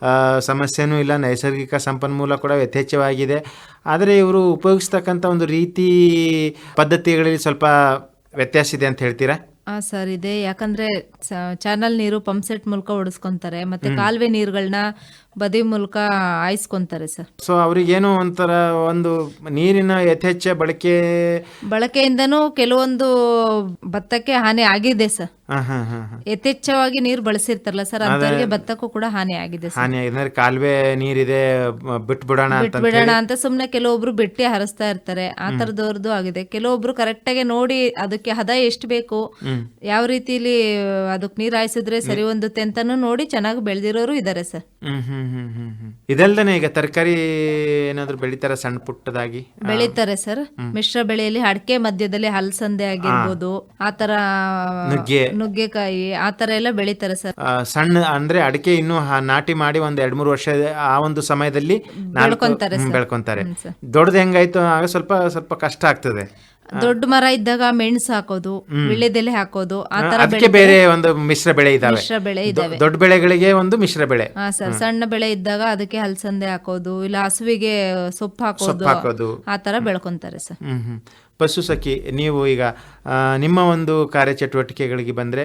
ಆ, ಸಮಸ್ಯೆನೂ ಇಲ್ಲ ನೈಸರ್ಗಿಕ ಸಂಪನ್ಮೂಲ ಕೂಡ ಯಥೇಚ್ಛವಾಗಿದೆ. ಆದರೆ ಇವರು ಉಪಯೋಗಿಸ್ತಕ್ಕಂಥ ಒಂದು ರೀತಿ ಪದ್ಧತಿಗಳಲ್ಲಿ ಸ್ವಲ್ಪ ವ್ಯತ್ಯಾಸ ಇದೆ ಅಂತ ಹೇಳ್ತೀರಾ? ಹಾ ಸರ್ ಇದೆ. ಯಾಕಂದ್ರೆ ಚಾನಲ್ ನೀರು ಪಂಪ್ ಸೆಟ್ ಮೂಲಕ ಓಡಿಸ್ಕೊಂತಾರೆ ಮತ್ತೆ ಕಾಲುವೆ ನೀರುಗಳನ್ನ ಬದಿ ಮೂಲಕ ಆಯ್ಸ್ಕೊಂತಾರೆ ಸರ್. ಸೊ ಅವ್ರಿಗೇನೋ ಒಂಥರ ಒಂದು ನೀರಿನ ಯಥೇಚ್ಛ ಬಳಕೆ ಬಳಕೆಯಿಂದನೂ ಕೆಲವೊಂದು ಭತ್ತಕ್ಕೆ ಹಾನಿ ಆಗಿದೆ ಸರ್. ಯಥೇಚ್ಛವಾಗಿ ನೀರು ಬಳಸಿರ್ತಾರಲ್ಲ ಸರ್ ಅಂತವ್ರಿಗೆ ಭತ್ತಕ್ಕೂ ಕೂಡ ಹಾನಿ ಆಗಿದೆ ಸರ್. ಹಾನಿ ಆಗಿದೆ. ಅಂದ್ರೆ ಕಾಲುವೆ ನೀರಿದೆ ಬಿಟ್ಟು ಬಿಡೋಣ ಅಂತ ಬಿಡೋಣ ಅಂತ ಸುಮ್ನೆ ಕೆಲವೊಬ್ರು ಬೆಟ್ಟಿ ಹರಿಸ್ತಾ ಇರ್ತಾರೆ. ಆ ತರದವ್ರದ್ದು ಆಗಿದೆ. ಕೆಲವೊಬ್ರು ಕರೆಕ್ಟಾಗಿ ನೋಡಿ ಅದಕ್ಕೆ ಹದ ಎಷ್ಟು ಬೇಕು ಯಾವ ರೀತಿಲಿ ಅದಕ್ಕೆ ನೀರ್ ಹಾಯಿಸಿದ್ರೆ ಸರಿ ಹೊಂದುತ್ತೆ ಅಂತಾನು ನೋಡಿ ಚೆನ್ನಾಗಿ ಬೆಳೆದಿರೋರು ಇದಾರೆ ಸರ್. ಹ್ಮ್ ಹ್ಮ್ ಇದಲ್ದನೆ ಈಗ ತರಕಾರಿ ಏನಾದ್ರು ಬೆಳಿತಾರ ಸಣ್ಣ ಪುಟ್ಟದಾಗಿ? ಬೆಳಿತಾರೆ ಸರ್. ಮಿಶ್ರ ಬೆಳೆಯಲ್ಲಿ ಅಡಕೆ ಮಧ್ಯದಲ್ಲಿ ಹಲಸಂದೆ ಆಗಿರ್ಬೋದು ಆತರ ನುಗ್ಗೆ. ನುಗ್ಗೆಕಾಯಿ ಆತರ ತರ ಎಲ್ಲ ಬೆಳಿತಾರೆ ಸರ್. ಸಣ್ಣ ಅಂದ್ರೆ ಅಡಿಕೆ ಇನ್ನು ನಾಟಿ ಮಾಡಿ ಒಂದ್ ಎರಡ್ ಮೂರು ವರ್ಷ ಆ ಒಂದು ಸಮಯದಲ್ಲಿ ಬೆಳ್ಕೊಂತಾರೆ. ಬೆಳ್ಕೊಂತಾರೆ. ದೊಡ್ಡದು ಹೆಂಗಾಯ್ತು ಆಗ ಸ್ವಲ್ಪ ಸ್ವಲ್ಪ ಕಷ್ಟ ಆಗ್ತದೆ. ದೊಡ್ಡ ಮರ ಇದ್ದಾಗ ಮೆಣಸು ಹಾಕೋದು ವಿಳ್ಯದೆಲೆ ಹಾಕೋದು ಆ ತರ ಅದಕ್ಕೆ ಬೇರೆ ಒಂದು ಮಿಶ್ರ ಬೆಳೆ ಇದಾವೆ. ಮಿಶ್ರ ಬೆಳೆ ಇದಾವೆ. ದೊಡ್ಡ ಬೆಳೆಗಳಿಗೆ ಒಂದು ಮಿಶ್ರ ಬೆಳೆ. ಹಾ ಸರ್ ಸಣ್ಣ ಬೆಳೆ ಇದ್ದಾಗ ಅದಕ್ಕೆ ಹಲಸಂದೆ ಹಾಕೋದು ಇಲ್ಲ ಹಸುವಿಗೆ ಸೊಪ್ಪು ಹಾಕೋದು ಆ ತರ ಬೆಳ್ಕೊಂತಾರೆ ಸರ್. ಪಶು ಸಖಿ ನೀವು ಈಗ ನಿಮ್ಮ ಒಂದು ಕಾರ್ಯಚಟುವಟಿಕೆಗಳಿಗೆ ಬಂದ್ರೆ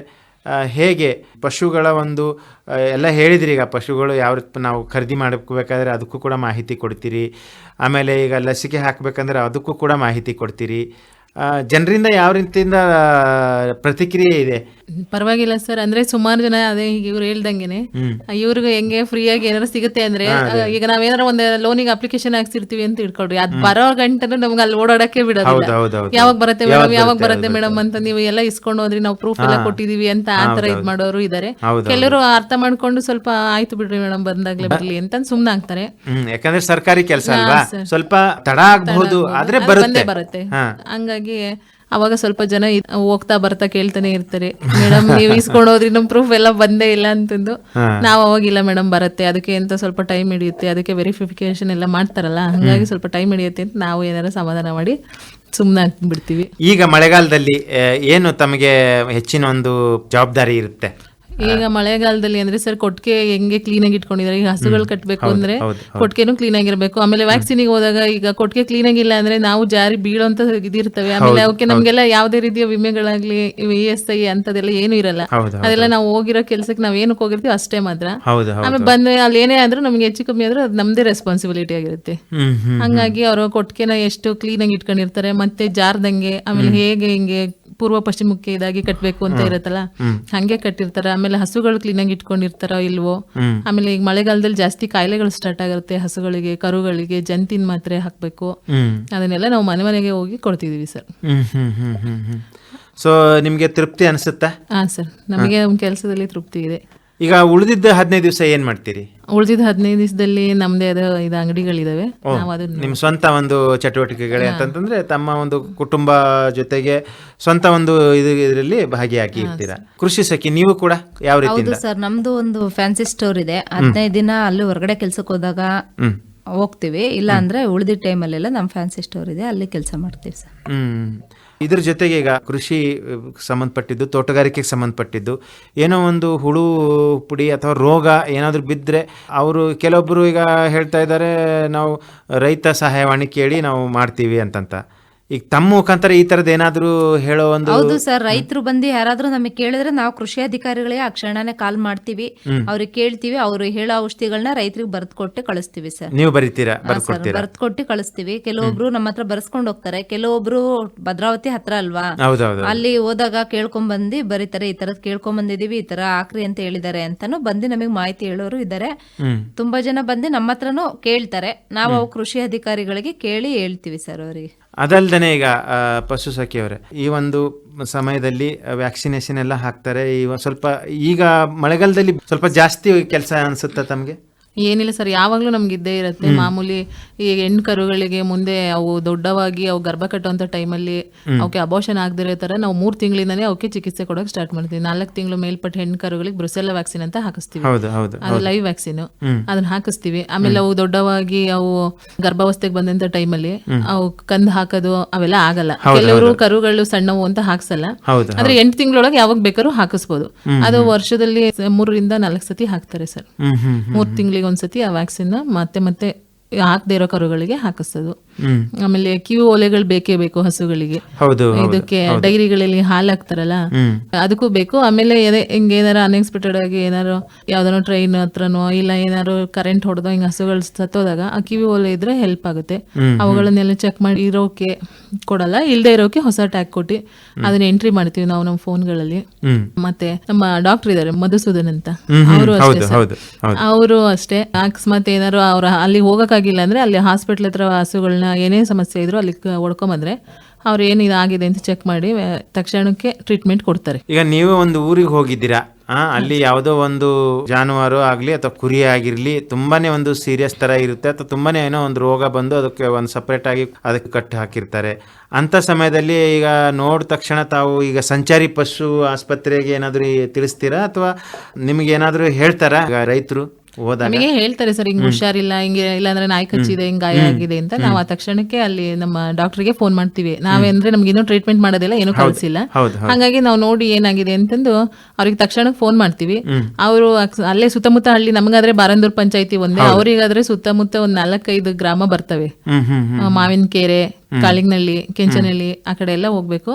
ಹೇಗೆ ಪಶುಗಳ ಒಂದು ಎಲ್ಲ ಹೇಳಿದ್ರಿ ಈಗ ಪಶುಗಳು ಯಾವ ರೀತಿ ನಾವು ಖರೀದಿ ಮಾಡಬೇಕಾದ್ರೆ ಅದಕ್ಕೂ ಕೂಡ ಮಾಹಿತಿ ಕೊಡ್ತೀರಿ ಆಮೇಲೆ ಈಗ ಲಸಿಕೆ ಹಾಕಬೇಕಂದ್ರೆ ಅದಕ್ಕೂ ಕೂಡ ಮಾಹಿತಿ ಕೊಡ್ತೀರಿ ಜನರಿಂದ ಯಾವ ರೀತಿಯಿಂದ ಪ್ರತಿಕ್ರಿಯೆ ಇದೆ? ಪರವಾಗಿಲ್ಲ ಸರ್. ಅಂದ್ರೆ ಸುಮಾರು ಜನ ಅದೇ ಈಗ ಇವ್ರು ಹೇಳ್ದಂಗೆನೆ. ಇವ್ರಿಗೆ ಹೆಂಗೆ ಫ್ರೀಯಾಗಿ ಏನಾರು ಸಿಗುತ್ತೆ ಅಂದ್ರೆ ಈಗ ನಾವೇನಾರ ಒಂದ್ ಲೋನಿಗೆ ಅಪ್ಲಿಕೇಶನ್ ಹಾಕ್ಸಿರ್ತೀವಿ ಅಂತ ಇಟ್ಕೊಳ್ರಿ ಅದ್ ಬರೋ ಗಂಟೆ ನಮ್ಗೆ ಅಲ್ಲಿ ಓಡಾಡಕ್ಕೆ ಬಿಡೋದಿಲ್ಲ. ಯಾವಾಗ ಬರುತ್ತೆ ಮೇಡಮ್ ಯಾವಾಗ ಬರುತ್ತೆ, ಮೇಡಮ್ ಅಂತ ನೀವು ಎಲ್ಲ ಇಸ್ಕೊಂಡು ಹೋದ್ರಿ ನಾವು ಪ್ರೂಫ್ ಎಲ್ಲ ಕೊಟ್ಟಿದೀವಿ ಅಂತ ಆ ತರ ಇದ್ ಮಾಡೋರು ಇದಾರೆ. ಕೆಲವರು ಅರ್ಥ ಮಾಡ್ಕೊಂಡು ಸ್ವಲ್ಪ ಆಯ್ತು ಬಿಡ್ರಿ ಮೇಡಮ್ ಬಂದಾಗ್ಲೇ ಬರ್ಲಿ ಅಂತ ಸುಮ್ನೆ ಆಗ್ತಾರೆ. ಯಾಕಂದ್ರೆ ಸರ್ಕಾರಿ ಕೆಲಸ ಅಲ್ವಾ? ಸ್ವಲ್ಪ ತಡ ಆಗಬಹುದು ಆದ್ರೆ ಬರುತ್ತೆ. ಹಂಗಾಗಿ ಹಂಗಾಗಿ ಅವಾಗ ಸ್ವಲ್ಪ ಜನ ಇದ್- ಹೋಗ್ತಾ ಬರ್ತಾ ಕೇಳ್ತಾನೆ ಇರ್ತಾರೆ. ಮೇಡಮ್ ನೀವು ಇಸ್ಕೊಂಡು ಹೋದ್ರಿ ನಮ್ ಪ್ರೂಫ್ ಎಲ್ಲ ಬಂದೇ ಇಲ್ಲ ಅಂತಂದು. ನಾವು ಅವಾಗಿಲ್ಲ ಮೇಡಮ್ ಬರುತ್ತೆ. ಅದಕ್ಕೆ ಅಂತ ಸ್ವಲ್ಪ ಟೈಮ್ ಹಿಡಿಯುತ್ತೆ. ಅದಕ್ಕೆ ವೆರಿಫಿಕೇಶನ್ ಎಲ್ಲ ಮಾಡ್ತಾರಲ್ಲ. ಹಂಗಾಗಿ ಸ್ವಲ್ಪ ಟೈಮ್ ಹಿಡಿಯುತ್ತೆ ಅಂತ ನಾವು ಏನಾರ ಸಮಾಧಾನ ಮಾಡಿ ಸುಮ್ಮನೆ ಬಿಡ್ತೀವಿ ಈಗ ಮಳೆಗಾಲದಲ್ಲಿ ಆ, ಏನು ತಮಗೆ ಹೆಚ್ಚಿನ ಒಂದು ಜವಾಬ್ದಾರಿ ಇರುತ್ತೆ? ಈಗ ಮಳೆಗಾಲದಲ್ಲಿ ಅಂದ್ರೆ ಸರ್ ಕೊಟ್ಟಿಗೆ ಹೆಂಗೆ ಕ್ಲೀನ್ ಆಗಿ ಇಟ್ಕೊಂಡಿದ್ದಾರೆ? ಈಗ ಹಸುಗಳು ಕಟ್ಟಬೇಕು ಅಂದ್ರೆ ಕೊಟ್ಟಿಗೆನು ಕ್ಲೀನ್ ಆಗಿರ್ಬೇಕು. ಆಮೇಲೆ ವ್ಯಾಕ್ಸಿನಿಗೆ ಹೋದಾಗ ಈಗ ಕೊಟ್ಟಿಗೆ ಕ್ಲೀನ್ ಆಗಿಲ್ಲ ಅಂದ್ರೆ ನಾವು ಜಾರಿ ಬೀಳೋಂತ ಇದಿರ್ತವೆ. ಆಮೇಲೆ ಅವಕ್ಕೆ ನಮ್ಗೆಲ್ಲ ಯಾವುದೇ ರೀತಿಯ ವಿಮೆಗಳಾಗ್ಲಿ ಇ ಎಸ್ ಐ ಅಂತದೆಲ್ಲ ಏನು ಇರಲ್ಲ. ಅದೆಲ್ಲ ನಾವು ಹೋಗಿರೋ ಕೆಲ್ಸಕ್ಕೆ ನಾವ್ ಏನಕ್ಕೆ ಹೋಗಿರ್ತೀವಿ ಅಷ್ಟೇ ಮಾತ್ರ. ಆಮೇಲೆ ಬಂದ್ರೆ ಅಲ್ಲಿ ಏನೇ ಆದ್ರೂ ನಮ್ಗೆ ಹೆಚ್ಚು ಕಮ್ಮಿ ಆದ್ರೂ ಅದು ನಮ್ದೇ ರೆಸ್ಪಾನ್ಸಿಬಿಲಿಟಿ ಆಗಿರುತ್ತೆ. ಹಂಗಾಗಿ ಅವರು ಕೊಟ್ಟಿಗೆನ ಎಷ್ಟು ಕ್ಲೀನ್ ಆಗಿ ಇಟ್ಕೊಂಡಿರ್ತಾರೆ ಮತ್ತೆ ಜಾರ್ದಂಗೆ ಆಮೇಲೆ ಹೇಗೆ ಹಿಂಗೆ ಪೂರ್ವ ಪಶ್ಚಿಮಕ್ಕೆ ಇದಾಗಿ ಕಟ್ಬೇಕು ಅಂತ ಇರುತ್ತಲ್ಲ? ಹಂಗೆ ಕಟ್ಟಿರ್ತಾರೆ. ಆಮೇಲೆ ಹಸುಗಳು ಕ್ಲೀನ್ ಆಗಿ ಇಟ್ಕೊಂಡಿರ್ತಾರೋ ಇಲ್ವೋ? ಆಮೇಲೆ ಈಗ ಮಳೆಗಾಲದಲ್ಲಿ ಜಾಸ್ತಿ ಕಾಯಿಲೆಗಳು ಸ್ಟಾರ್ಟ್ ಆಗಿರುತ್ತೆ ಹಸುಗಳಿಗೆ ಕರುಗಳಿಗೆ ಜಂತಿನ ಮಾತ್ರೆ ಹಾಕ್ಬೇಕು. ಅದನ್ನೆಲ್ಲ ನಾವು ಮನೆ ಮನೆಗೆ ಹೋಗಿ ಕೊಡ್ತಿದೀವಿ ಸರ್ ಸೊ ನಿಮಗೆ ತೃಪ್ತಿ ಅನಿಸುತ್ತಾ? ಹಾ ಸರ್ ನಮಗೆ ನಮ್ಮ ಕೆಲಸದಲ್ಲಿ ತೃಪ್ತಿ ಇದೆ. ಈಗ ಉಳಿದಿದ್ದ ಹದಿನೈದು ದಿವಸ ಏನ್ ಮಾಡ್ತೀರಿ? ಉಳಿದಿದ್ದ ಹದಿನೈದು ದಿವಸದಲ್ಲಿ ನಮ್ದೇ ಆದ ಇದು ಅಂಗಡಿಗಳಿದಾವೆ. ನಾವು ಅದನ್ನ ನಿಮ್ಮ ಸ್ವಂತ ಒಂದು ಚಟುವಟಿಕೆಗಳೇ ಅಂತಂದ್ರೆ ತಮ್ಮ ಒಂದು ಕುಟುಂಬ ಜೊತೆಗೆ ಸ್ವಂತ ಒಂದು ಇದು ಇದರಲ್ಲಿ ಭಾಗಿಯಾಗಿ ಇರ್ತೀರಾ? ಕೃಷಿ ಸಖಿ ನೀವು ಕೂಡ ಯಾವ ರೀತಿ ಹೌದು ಸರ್ ನಮ್ದು ಒಂದು ಫ್ಯಾನ್ಸಿ ಸ್ಟೋರ್ ಇದೆ. ಹದಿನೈದು ದಿನ ಅಲ್ಲಿ ಹೊರಗಡೆ ಕೆಲ್ಸಕ್ಕೆ ಹೋದಾಗ ಹೋಗ್ತಿವಿ ಹೋಗ್ತೀವಿ. ಇಲ್ಲ ಅಂದ್ರೆ ಉಳಿದ ಟೈಮಲ್ಲೆಲ್ಲ ನಮ್ಮ ಫ್ಯಾನ್ಸಿ ಸ್ಟೋರ್ ಇದೆ ಅಲ್ಲಿ ಕೆಲಸ ಮಾಡ್ತೀವಿ ಸರ್. ಹ್ಮ್. ಇದ್ರ ಜೊತೆಗೆ ಈಗ ಕೃಷಿ ಸಂಬಂಧಪಟ್ಟಿದ್ದು ತೋಟಗಾರಿಕೆಗೆ ಸಂಬಂಧಪಟ್ಟಿದ್ದು, ಏನೋ ಒಂದು ಹುಳು, ಪುಡಿ ಅಥವಾ ರೋಗ ಏನಾದರೂ ಬಿದ್ದರೆ ಅವರು ಕೆಲವೊಬ್ಬರು ಈಗ ಹೇಳ್ತಾ ಇದ್ದಾರೆ, ನಾವು ರೈತ ಸಹಾಯವಾಣಿ ಕೇಳಿ ನಾವು ಮಾಡ್ತೀವಿ ಅಂತಂತ. ಈಗ ತಮ್ಮ ಮುಖಾಂತರ ಈ ತರದ ಏನಾದರೂ ಹೇಳೋ ಒಂದು ಹೌದು ಸರ್ ರೈತರು ಬಂದು ಯಾರಾದ್ರೂ ನಮಗೆ ಕೇಳಿದ್ರೆ ನಾವು ಕೃಷಿ ಅಧಿಕಾರಿಗಳಿಗೆ ಆ ಕ್ಷಣನೇ ಕಾಲ್ ಮಾಡ್ತೀವಿ. ಅವ್ರಿಗೆ ಕೇಳ್ತೀವಿ ಅವ್ರು ಹೇಳೋ ಔಷಧಿಗಳನ್ನ ರೈತರಿಗೆ ಬರ್ದ್ ಕೊಟ್ಟು ಕಳಿಸ್ತೀವಿ ಸರ್. ನೀವು ಬರೀತೀರಾ? ಬರ್ಕೊಡ್ತೀರಾ? ಬರ್ದ್ ಕೊಟ್ಟು ಕಳಿಸ್ತೀವಿ. ಕೆಲವೊಬ್ರು ನಮ್ಮ ಹತ್ರ ಬರ್ಸ್ಕೊಂಡು ಹೋಗ್ತಾರೆ. ಕೆಲವೊಬ್ರು ಭದ್ರಾವತಿ ಹತ್ರ ಅಲ್ವಾ? ಹೌದೌದು. ಅಲ್ಲಿ ಹೋದಾಗ ಕೇಳ್ಕೊಂಡ್ ಬಂದು ಬರೀತಾರೆ ಈ ತರದ್ ಕೇಳ್ಕೊಂಡ್ ಬಂದಿದೀವಿ ಈ ತರ ಆಕ್ರಿ ಅಂತ ಹೇಳಿದ್ದಾರೆ ಅಂತಾನು ಬಂದು ನಮಗೆ ಮಾಹಿತಿ ಹೇಳೋರು ಇದ್ದಾರೆ ತುಂಬಾ ಜನ ಬಂದು ನಮ್ಮ ಹತ್ರನು ಕೇಳ್ತಾರೆ. ನಾವು ಕೃಷಿ ಅಧಿಕಾರಿಗಳಿಗೆ ಕೇಳಿ ಹೇಳ್ತೀವಿ ಸರ್ ಅವರಿಗೆ. ಅದಲ್ದೇ ಈಗ ಪಶು ಸಖಿಯವರೇ, ಈ ಒಂದು ಸಮಯದಲ್ಲಿ ವ್ಯಾಕ್ಸಿನೇಷನ್ ಎಲ್ಲ ಹಾಕ್ತಾರೆ. ಈ ಸ್ವಲ್ಪ ಈಗ ಮಳೆಗಾಲದಲ್ಲಿ ಸ್ವಲ್ಪ ಜಾಸ್ತಿ ಕೆಲಸ ಅನ್ಸುತ್ತೆ ತಮಗೆ? ಏನಿಲ್ಲ ಸರ್ ಯಾವಾಗಲೂ ನಮ್ಗೆ ಇದ್ದೇ ಇರುತ್ತೆ. ಮಾಮೂಲಿ ಈ ಹೆಣ್ಣು ಕರುಗಳಿಗೆ ಮುಂದೆ ಅವು ದೊಡ್ಡವಾಗಿ ಅವು ಗರ್ಭ ಕಟ್ಟುವಂಥ ಟೈಮಲ್ಲಿ ಅವಕ್ಕೆ ಅಬೋಷನ್ ಆಗದಿರೋ ಥರ ನಾವು ಮೂರು ತಿಂಗಳಿಂದನೇ ಅವಕ್ಕೆ ಚಿಕಿತ್ಸೆ ಕೊಡೋಕೆ ಸ್ಟಾರ್ಟ್ ಮಾಡ್ತೀವಿ. ನಾಲ್ಕು ತಿಂಗಳು ಮೇಲ್ಪಟ್ಟ ಹೆಣ್ಣು ಕರುಗಳಿಗೆ ಬ್ರುಸೆಲ್ಲ ವ್ಯಾಕ್ಸಿನ್ ಅಂತ ಹಾಕಿಸ್ತೀವಿ. ಅದು ಲೈವ್ ವ್ಯಾಕ್ಸಿನ್ ಅದನ್ನ ಹಾಕಿಸ್ತೀವಿ. ಆಮೇಲೆ ಅವು ದೊಡ್ಡವಾಗಿ ಅವು ಗರ್ಭಾವಸ್ಥೆಗೆ ಬಂದಂತ ಟೈಮಲ್ಲಿ ಅವು ಕಂದು ಹಾಕೋದು ಅವೆಲ್ಲ ಆಗಲ್ಲ. ಕೆಲವರು ಕರುಗಳು ಸಣ್ಣವು ಅಂತ ಹಾಕ್ಸಲ್ಲ. ಆದ್ರೆ ಎಂಟು ತಿಂಗಳೊಳಗೆ ಯಾವಾಗ ಬೇಕಾದ್ರೂ ಹಾಕಿಸ್ಬೋದು. ಅದು ವರ್ಷದಲ್ಲಿ ಮೂರರಿಂದ ನಾಲ್ಕು ಸತಿ ಹಾಕ್ತಾರೆ ಸರ್. ಮೂರು ತಿಂಗಳಿಗೆ ಒಂದ್ಸತಿ ಆ ವ್ಯಾಕ್ಸಿನ್ ಮತ್ತೆ ಮತ್ತೆ ಹಾಕದೇ ಇರೋ ಕರುಗಳಿಗೆ ಹಾಕಿಸೋದು. ಆಮೇಲೆ ಕಿವಿ ಓಲೆಗಳು ಬೇಕೇ ಬೇಕು ಹಸುಗಳಿಗೆ. ಇದಕ್ಕೆ ಡೈರಿಗಳಲ್ಲಿ ಹಾಲು ಹಾಕ್ತಾರಲ್ಲ ಅದಕ್ಕೂ ಬೇಕು. ಆಮೇಲೆ ಹಿಂಗೆ ಏನಾರು ಅನ್ಎಕ್ಸ್ಪೆಕ್ಟೆಡ್ ಆಗಿ ಏನಾರು ಯಾವ್ದಾರು ಟ್ರೈನ್ ಹತ್ರನೋ ಇಲ್ಲ ಏನಾರು ಕರೆಂಟ್ ಹೊಡೆದೋ ಹಿಂಗೆ ಹಸುಗಳು ಸತ್ತೋದಾಗ ಆ ಕಿವಿ ಓಲೆ ಇದ್ರೆ ಹೆಲ್ಪ್ ಆಗುತ್ತೆ. ಅವುಗಳನ್ನೆಲ್ಲ ಚೆಕ್ ಮಾಡಿ ಇರೋಕೆ ಕೊಡಲ್ಲ ಇಲ್ಲದೆ ಇರೋಕೆ ಹೊಸ ಟ್ಯಾಗ್ ಕೊಟ್ಟು ಅದನ್ನ ಎಂಟ್ರಿ ಮಾಡ್ತೀವಿ ನಾವು ನಮ್ಮ ಫೋನ್ಗಳಲ್ಲಿ ಮತ್ತೆ ನಮ್ಮ ಡಾಕ್ಟರ್ ಇದಾರೆ ಮಧುಸೂದನ್ ಅಂತ. ಅವರು ಅಷ್ಟೇ ಅವರು ಅಷ್ಟೇ. ಅಕಸ್ಮಾತ್ ಏನಾರು ಅವ್ರ ಅಲ್ಲಿ ಹೋಗಕ್ಕಾಗಿಲ್ಲ ಅಂದರೆ ಅಲ್ಲಿ ಹಾಸ್ಪಿಟ್ಲ್ ಹತ್ರ ಹಸುಗಳನ್ನ ಏನೇ ಸಮಸ್ಯೆ ಇದ್ರು ಅಲ್ಲಿ ಹೊಡ್ಕೊಂಬಂದ್ರೆ ಅವ್ರು ಏನು ಇದಾಗಿದೆ ಅಂತ ಚೆಕ್ ಮಾಡಿ ತಕ್ಷಣಕ್ಕೆ ಟ್ರೀಟ್ಮೆಂಟ್ ಕೊಡ್ತಾರೆ. ಈಗ ನೀವು ಒಂದು ಊರಿಗೆ ಹೋಗಿದ್ದೀರಾ? ಆ, ಅಲ್ಲಿ ಯಾವುದೋ ಒಂದು ಜಾನುವಾರು ಆಗಲಿ ಅಥವಾ ಕುರಿ ಆಗಿರಲಿ ತುಂಬಾನೇ ಒಂದು ಸೀರಿಯಸ್ ತರ ಇರುತ್ತೆ ಅಥವಾ ತುಂಬಾನೇ ಏನೋ ಒಂದು ರೋಗ ಬಂದು ಅದಕ್ಕೆ ಒಂದು ಸಪ್ರೇಟ್ ಆಗಿ ಅದಕ್ಕೆ ಕಟ್ಟು ಹಾಕಿರ್ತಾರೆ. ಅಂತ ಸಮಯದಲ್ಲಿ ಈಗ ನೋಡಿದ ತಕ್ಷಣ ತಾವು ಈಗ ಸಂಚಾರಿ ಪಶು ಆಸ್ಪತ್ರೆಗೆ ಏನಾದರೂ ತಿಳಿಸ್ತೀರಾ ಅಥವಾ ನಿಮಗೇನಾದರೂ ಹೇಳ್ತಾರಾ ಈಗ ರೈತರು? ನಮಗೆ ಹೇಳ್ತಾರೆ ಸರ್ ಹಿಂಗ್ ಹುಷಾರಿಲ್ಲ ಹಿಂಗೆ ಇಲ್ಲಾಂದ್ರೆ ನಾಯಿ ಕಚ್ಚಿದೆ ಹಿಂಗ್ ಗಾಯ ಆಗಿದೆ ಅಂತ ನಾವು ಆ ತಕ್ಷಣಕ್ಕೆ ಅಲ್ಲಿ ನಮ್ಮ ಡಾಕ್ಟರ್ಗೆ ಫೋನ್ ಮಾಡ್ತೀವಿ. ನಾವೇ ಅಂದ್ರೆ ನಮ್ಗೆ ಇನ್ನೂ ಟ್ರೀಟ್ಮೆಂಟ್ ಮಾಡೋದಿಲ್ಲ ಏನೂ ಕಳಿಸಿಲ್ಲ. ಹಾಗಾಗಿ ನಾವು ನೋಡಿ ಏನಾಗಿದೆ ಅಂತಂದು ಅವ್ರಿಗೆ ತಕ್ಷಣಕ್ಕೆ ಫೋನ್ ಮಾಡ್ತೀವಿ. ಅವರು ಅಲ್ಲೇ ಸುತ್ತಮುತ್ತ ಹಳ್ಳಿ ನಮಗಾದ್ರೆ ಬಾರಂದೂರ್ ಪಂಚಾಯತಿ ಒಂದೇ ಅವರಿಗಾದ್ರೆ ಸುತ್ತಮುತ್ತ ಒಂದ್ ನಾಲ್ಕೈದು ಗ್ರಾಮ ಬರ್ತವೆ. ಮಾವಿನ ಹ್ಮ್ ಕೆಂಚನಳ್ಳಿ ಕೆಂಚನಹಳ್ಳಿ ಆ ಕಡೆ ಎಲ್ಲ ಹೋಗ್ಬೇಕು.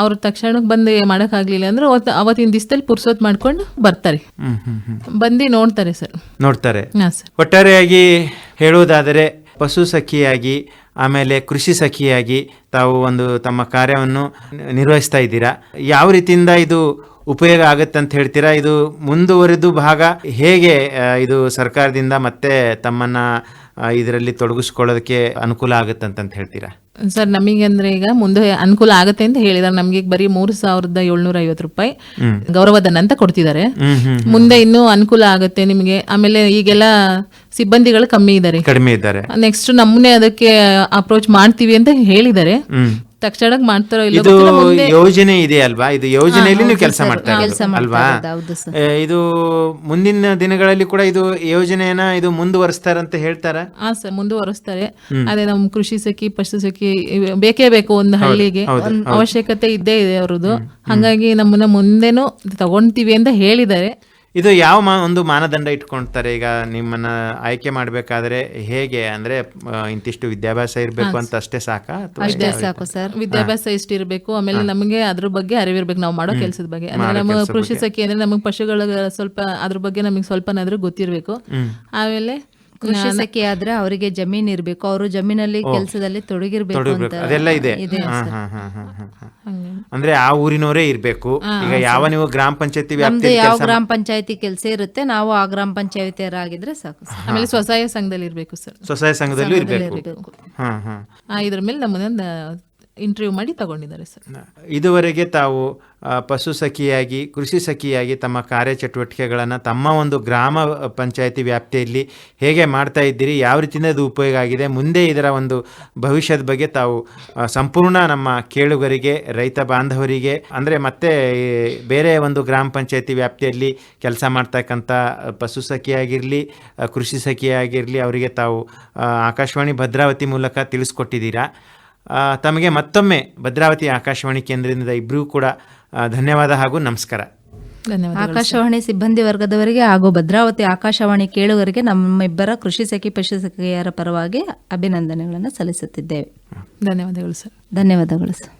ಅವ್ರ ತಕ್ಷಣಕ್ಕೆ ಬಂದು ಮಾಡಕ್ ಆಗ್ಲಿಲ್ಲ ಅಂದ್ರೆ ಅವತ್ತಿನ ದಿಸ್ತಲ್ಲಿ ಪುರ್ಸೋತ್ ಮಾಡ್ಕೊಂಡು ಬರ್ತಾರೆ. ಬಂದು ನೋಡ್ತಾರೆ ಸರ್. ನೋಡ್ತಾರೆ. ಸರ್. ಒಟ್ಟಾರೆಯಾಗಿ ಹೇಳುವುದಾದರೆ ಪಶು ಸಖಿಯಾಗಿ ಆಮೇಲೆ ಕೃಷಿ ಸಖಿಯಾಗಿ ತಾವು ಒಂದು ತಮ್ಮ ಕಾರ್ಯವನ್ನು ನಿರ್ವಹಿಸ್ತಾ ಇದ್ದೀರಾ? ಯಾವ ರೀತಿಯಿಂದ ಇದು ಉಪಯೋಗ ಆಗುತ್ತೆ ಅಂತ ಹೇಳ್ತೀರಾ? ಇದು ಮುಂದುವರೆದು ಭಾಗ. ಹೇಗೆ ಇದು ಸರ್ಕಾರದಿಂದ ಮತ್ತೆ ತಮ್ಮನ್ನ ಇದರಲ್ಲಿ ತೊಡಗಿಸ್ಕೊಳ್ಳೋದಕ್ಕೆ ಅನುಕೂಲ ಆಗುತ್ತೆ ಹೇಳ್ತೀರಾ? ಸರ್ ನಮಗೆ ಅಂದ್ರೆ ಈಗ ಮುಂದೆ ಅನುಕೂಲ ಆಗುತ್ತೆ ಅಂತ ಹೇಳಿದಾರೆ. ನಮ್ಗೆ ಬರೀ ಮೂರ್ ಸಾವಿರದ ಏಳ್ನೂರ ಐವತ್ತು ರೂಪಾಯಿ ಗೌರವಧನ ಅಂತ ಕೊಡ್ತಿದ್ದಾರೆ. ಮುಂದೆ ಇನ್ನೂ ಅನುಕೂಲ ಆಗುತ್ತೆ ನಿಮಗೆ. ಆಮೇಲೆ ಈಗೆಲ್ಲ ಸಿಬ್ಬಂದಿಗಳು ಕಮ್ಮಿ ಇದ್ದಾರೆ. ಕಡಿಮೆ ಇದ್ದಾರೆ. ನೆಕ್ಸ್ಟ್ ನಮ್ಮನ್ನೇ ಅದಕ್ಕೆ ಅಪ್ರೋಚ್ ಮಾಡ್ತೀವಿ ಅಂತ ಹೇಳಿದ್ದಾರೆ. ತಕ್ಷಣ ಮಾಡ್ತಾರೋ ಇಲ್ಲ ಇದು ಯೋಜನೆ ಇದೆ ಅಲ್ವಾ? ಇದು ಯೋಜನೆಯಲ್ಲಿ ನೀವು ಕೆಲಸ ಮಾಡ್ತಾ ಇರೋದು ಅಲ್ವಾ? ಇದು ಮುಂದಿನ ದಿನಗಳಲ್ಲಿ ಕೂಡ ಇದು ಯೋಜನೆಯನ್ನ ಇದು ಮುಂದುವರಿಸ್ತಾರಂತ ಹೇಳ್ತಾರ? ಹಾ ಸರ್ ಮುಂದುವರಿಸ್ತಾರೆ. ಅದೇ ನಮ್ ಕೃಷಿ ಸಖಿ ಪಶು ಸಖಿ ಬೇಕೇ ಬೇಕು ಒಂದು ಹಳ್ಳಿಗೆ. ಅವಶ್ಯಕತೆ ಇದ್ದೇ ಇದೆ ಅವ್ರದ್ದು. ಹಾಗಾಗಿ ನಮ್ಮನ್ನ ಮುಂದೆನೂ ತಗೊಂತೀವಿ ಅಂತ ಹೇಳಿದ್ದಾರೆ. ಇದು ಯಾವ ಮಾ ಒಂದು ಮಾನದಂಡ ಇಟ್ಕೊಳ್ತಾರೆ ಈಗ ನಿಮ್ಮನ್ನ ಆಯ್ಕೆ ಮಾಡಬೇಕಾದ್ರೆ ಹೇಗೆ? ಅಂದ್ರೆ ಆ, ಇಂತಿಷ್ಟು ವಿದ್ಯಾಭ್ಯಾಸ ಇರಬೇಕು ಅಂತ ಅಷ್ಟೇ ಸಾಕಾ? ಅಥವಾ ಅಷ್ಟೇ ಸಾಕು ಸರ್. ವಿದ್ಯಾಭ್ಯಾಸ ಇಷ್ಟಿರ್ಬೇಕು ಆಮೇಲೆ ನಮಗೆ ಅದ್ರ ಬಗ್ಗೆ ಅರಿವಿರ್ಬೇಕು. ನಾವು ಮಾಡೋ ಕೆಲಸದ ಬಗ್ಗೆ. ಅಂದ್ರೆ ನಮ್ಮ ಕೃಷಿ ಸಖಿ ಅಂದ್ರೆ ನಮಗೆ ಪಶುಗಳ ಸ್ವಲ್ಪ ಅದ್ರ ಬಗ್ಗೆ ನಮಗೆ ಸ್ವಲ್ಪನಾದ್ರೂ ಗೊತ್ತಿರಬೇಕು. ಆಮೇಲೆ ಕೃಷಿ ಸಖಿ ಆದ್ರೆ ಅವರಿಗೆ ಜಮೀನ್ ಇರ್ಬೇಕು. ಅವರು ಜಮೀನಲ್ಲಿ ಕೆಲಸದಲ್ಲಿ ತೊಡಗಿರ್ಬೇಕು ಅಂತ ಅದೆಲ್ಲ ಇದೆ. ಅಂದ್ರೆ ಆ ಊರಿನವರೇ ಇರ್ಬೇಕು. ಈಗ ಯಾವ ನೀವು ಗ್ರಾಮ ಪಂಚಾಯತಿ ವ್ಯಾಪ್ತಿ ಯಾವ ಗ್ರಾಮ ಪಂಚಾಯತಿ ಕೆಲಸ ಇರುತ್ತೆ ನಾವು ಆ ಗ್ರಾಮ ಪಂಚಾಯತಿಯರಾಗಿದ್ರೆ ಸಾಕು. ಆಮೇಲೆ ಸ್ವಸಹಾಯ ಸಂಘದಲ್ಲಿ ಇರ್ಬೇಕು ಸರ್. ಸ್ವಸಹಾಯ ಸಂಘದಲ್ಲಿ ಇರಬೇಕು. ಹಾ ಹಾ. ಆ, ಇದ್ರ ಮೇಲೆ ನಮ್ಮನ್ನ ಇಂಟರ್ವ್ಯೂ ಮಾಡಿ ತಗೊಂಡಿದ್ದಾರೆ ಸರ್. ಇದುವರೆಗೆ ತಾವು ಪಶು ಸಖಿಯಾಗಿ, ಕೃಷಿ ಸಖಿಯಾಗಿ ತಮ್ಮ ಕಾರ್ಯಚಟುವಟಿಕೆಗಳನ್ನು ತಮ್ಮ ಒಂದು ಗ್ರಾಮ ಪಂಚಾಯಿತಿ ವ್ಯಾಪ್ತಿಯಲ್ಲಿ ಹೇಗೆ ಮಾಡ್ತಾ ಇದ್ದೀರಿ, ಯಾವ ರೀತಿಯಿಂದ ಇದು ಉಪಯೋಗ ಆಗಿದೆ, ಮುಂದೆ ಇದರ ಒಂದು ಭವಿಷ್ಯದ ಬಗ್ಗೆ ತಾವು ಸಂಪೂರ್ಣ ನಮ್ಮ ಕೇಳುಗರಿಗೆ, ರೈತ ಬಾಂಧವರಿಗೆ, ಅಂದರೆ ಮತ್ತೆ ಬೇರೆ ಒಂದು ಗ್ರಾಮ ಪಂಚಾಯಿತಿ ವ್ಯಾಪ್ತಿಯಲ್ಲಿ ಕೆಲಸ ಮಾಡ್ತಕ್ಕಂಥ ಪಶು ಸಖಿಯಾಗಿರಲಿ ಕೃಷಿ ಸಖಿಯಾಗಿರಲಿ, ಅವರಿಗೆ ತಾವು ಆಕಾಶವಾಣಿ ಭದ್ರಾವತಿ ಮೂಲಕ ತಿಳಿಸ್ಕೊಟ್ಟಿದ್ದೀರಾ. ತಮಗೆ ಮತ್ತೊಮ್ಮೆ ಭದ್ರಾವತಿ ಆಕಾಶವಾಣಿ ಕೇಂದ್ರದಿಂದ ಇಬ್ಬರೂ ಕೂಡ ಧನ್ಯವಾದ ಹಾಗೂ ನಮಸ್ಕಾರ. ಧನ್ಯವಾದ ಆಕಾಶವಾಣಿ ಸಿಬ್ಬಂದಿ ವರ್ಗದವರಿಗೆ ಹಾಗೂ ಭದ್ರಾವತಿ ಆಕಾಶವಾಣಿ ಕೇಳುಗರಿಗೆ ನಮ್ಮಿಬ್ಬರ ಕೃಷಿ ಸಖಿ ಪಶು ಸಖಿಯರ ಪರವಾಗಿ ಅಭಿನಂದನೆಗಳನ್ನು ಸಲ್ಲಿಸುತ್ತಿದ್ದೇವೆ. ಧನ್ಯವಾದಗಳು ಸರ್. ಧನ್ಯವಾದಗಳು ಸರ್.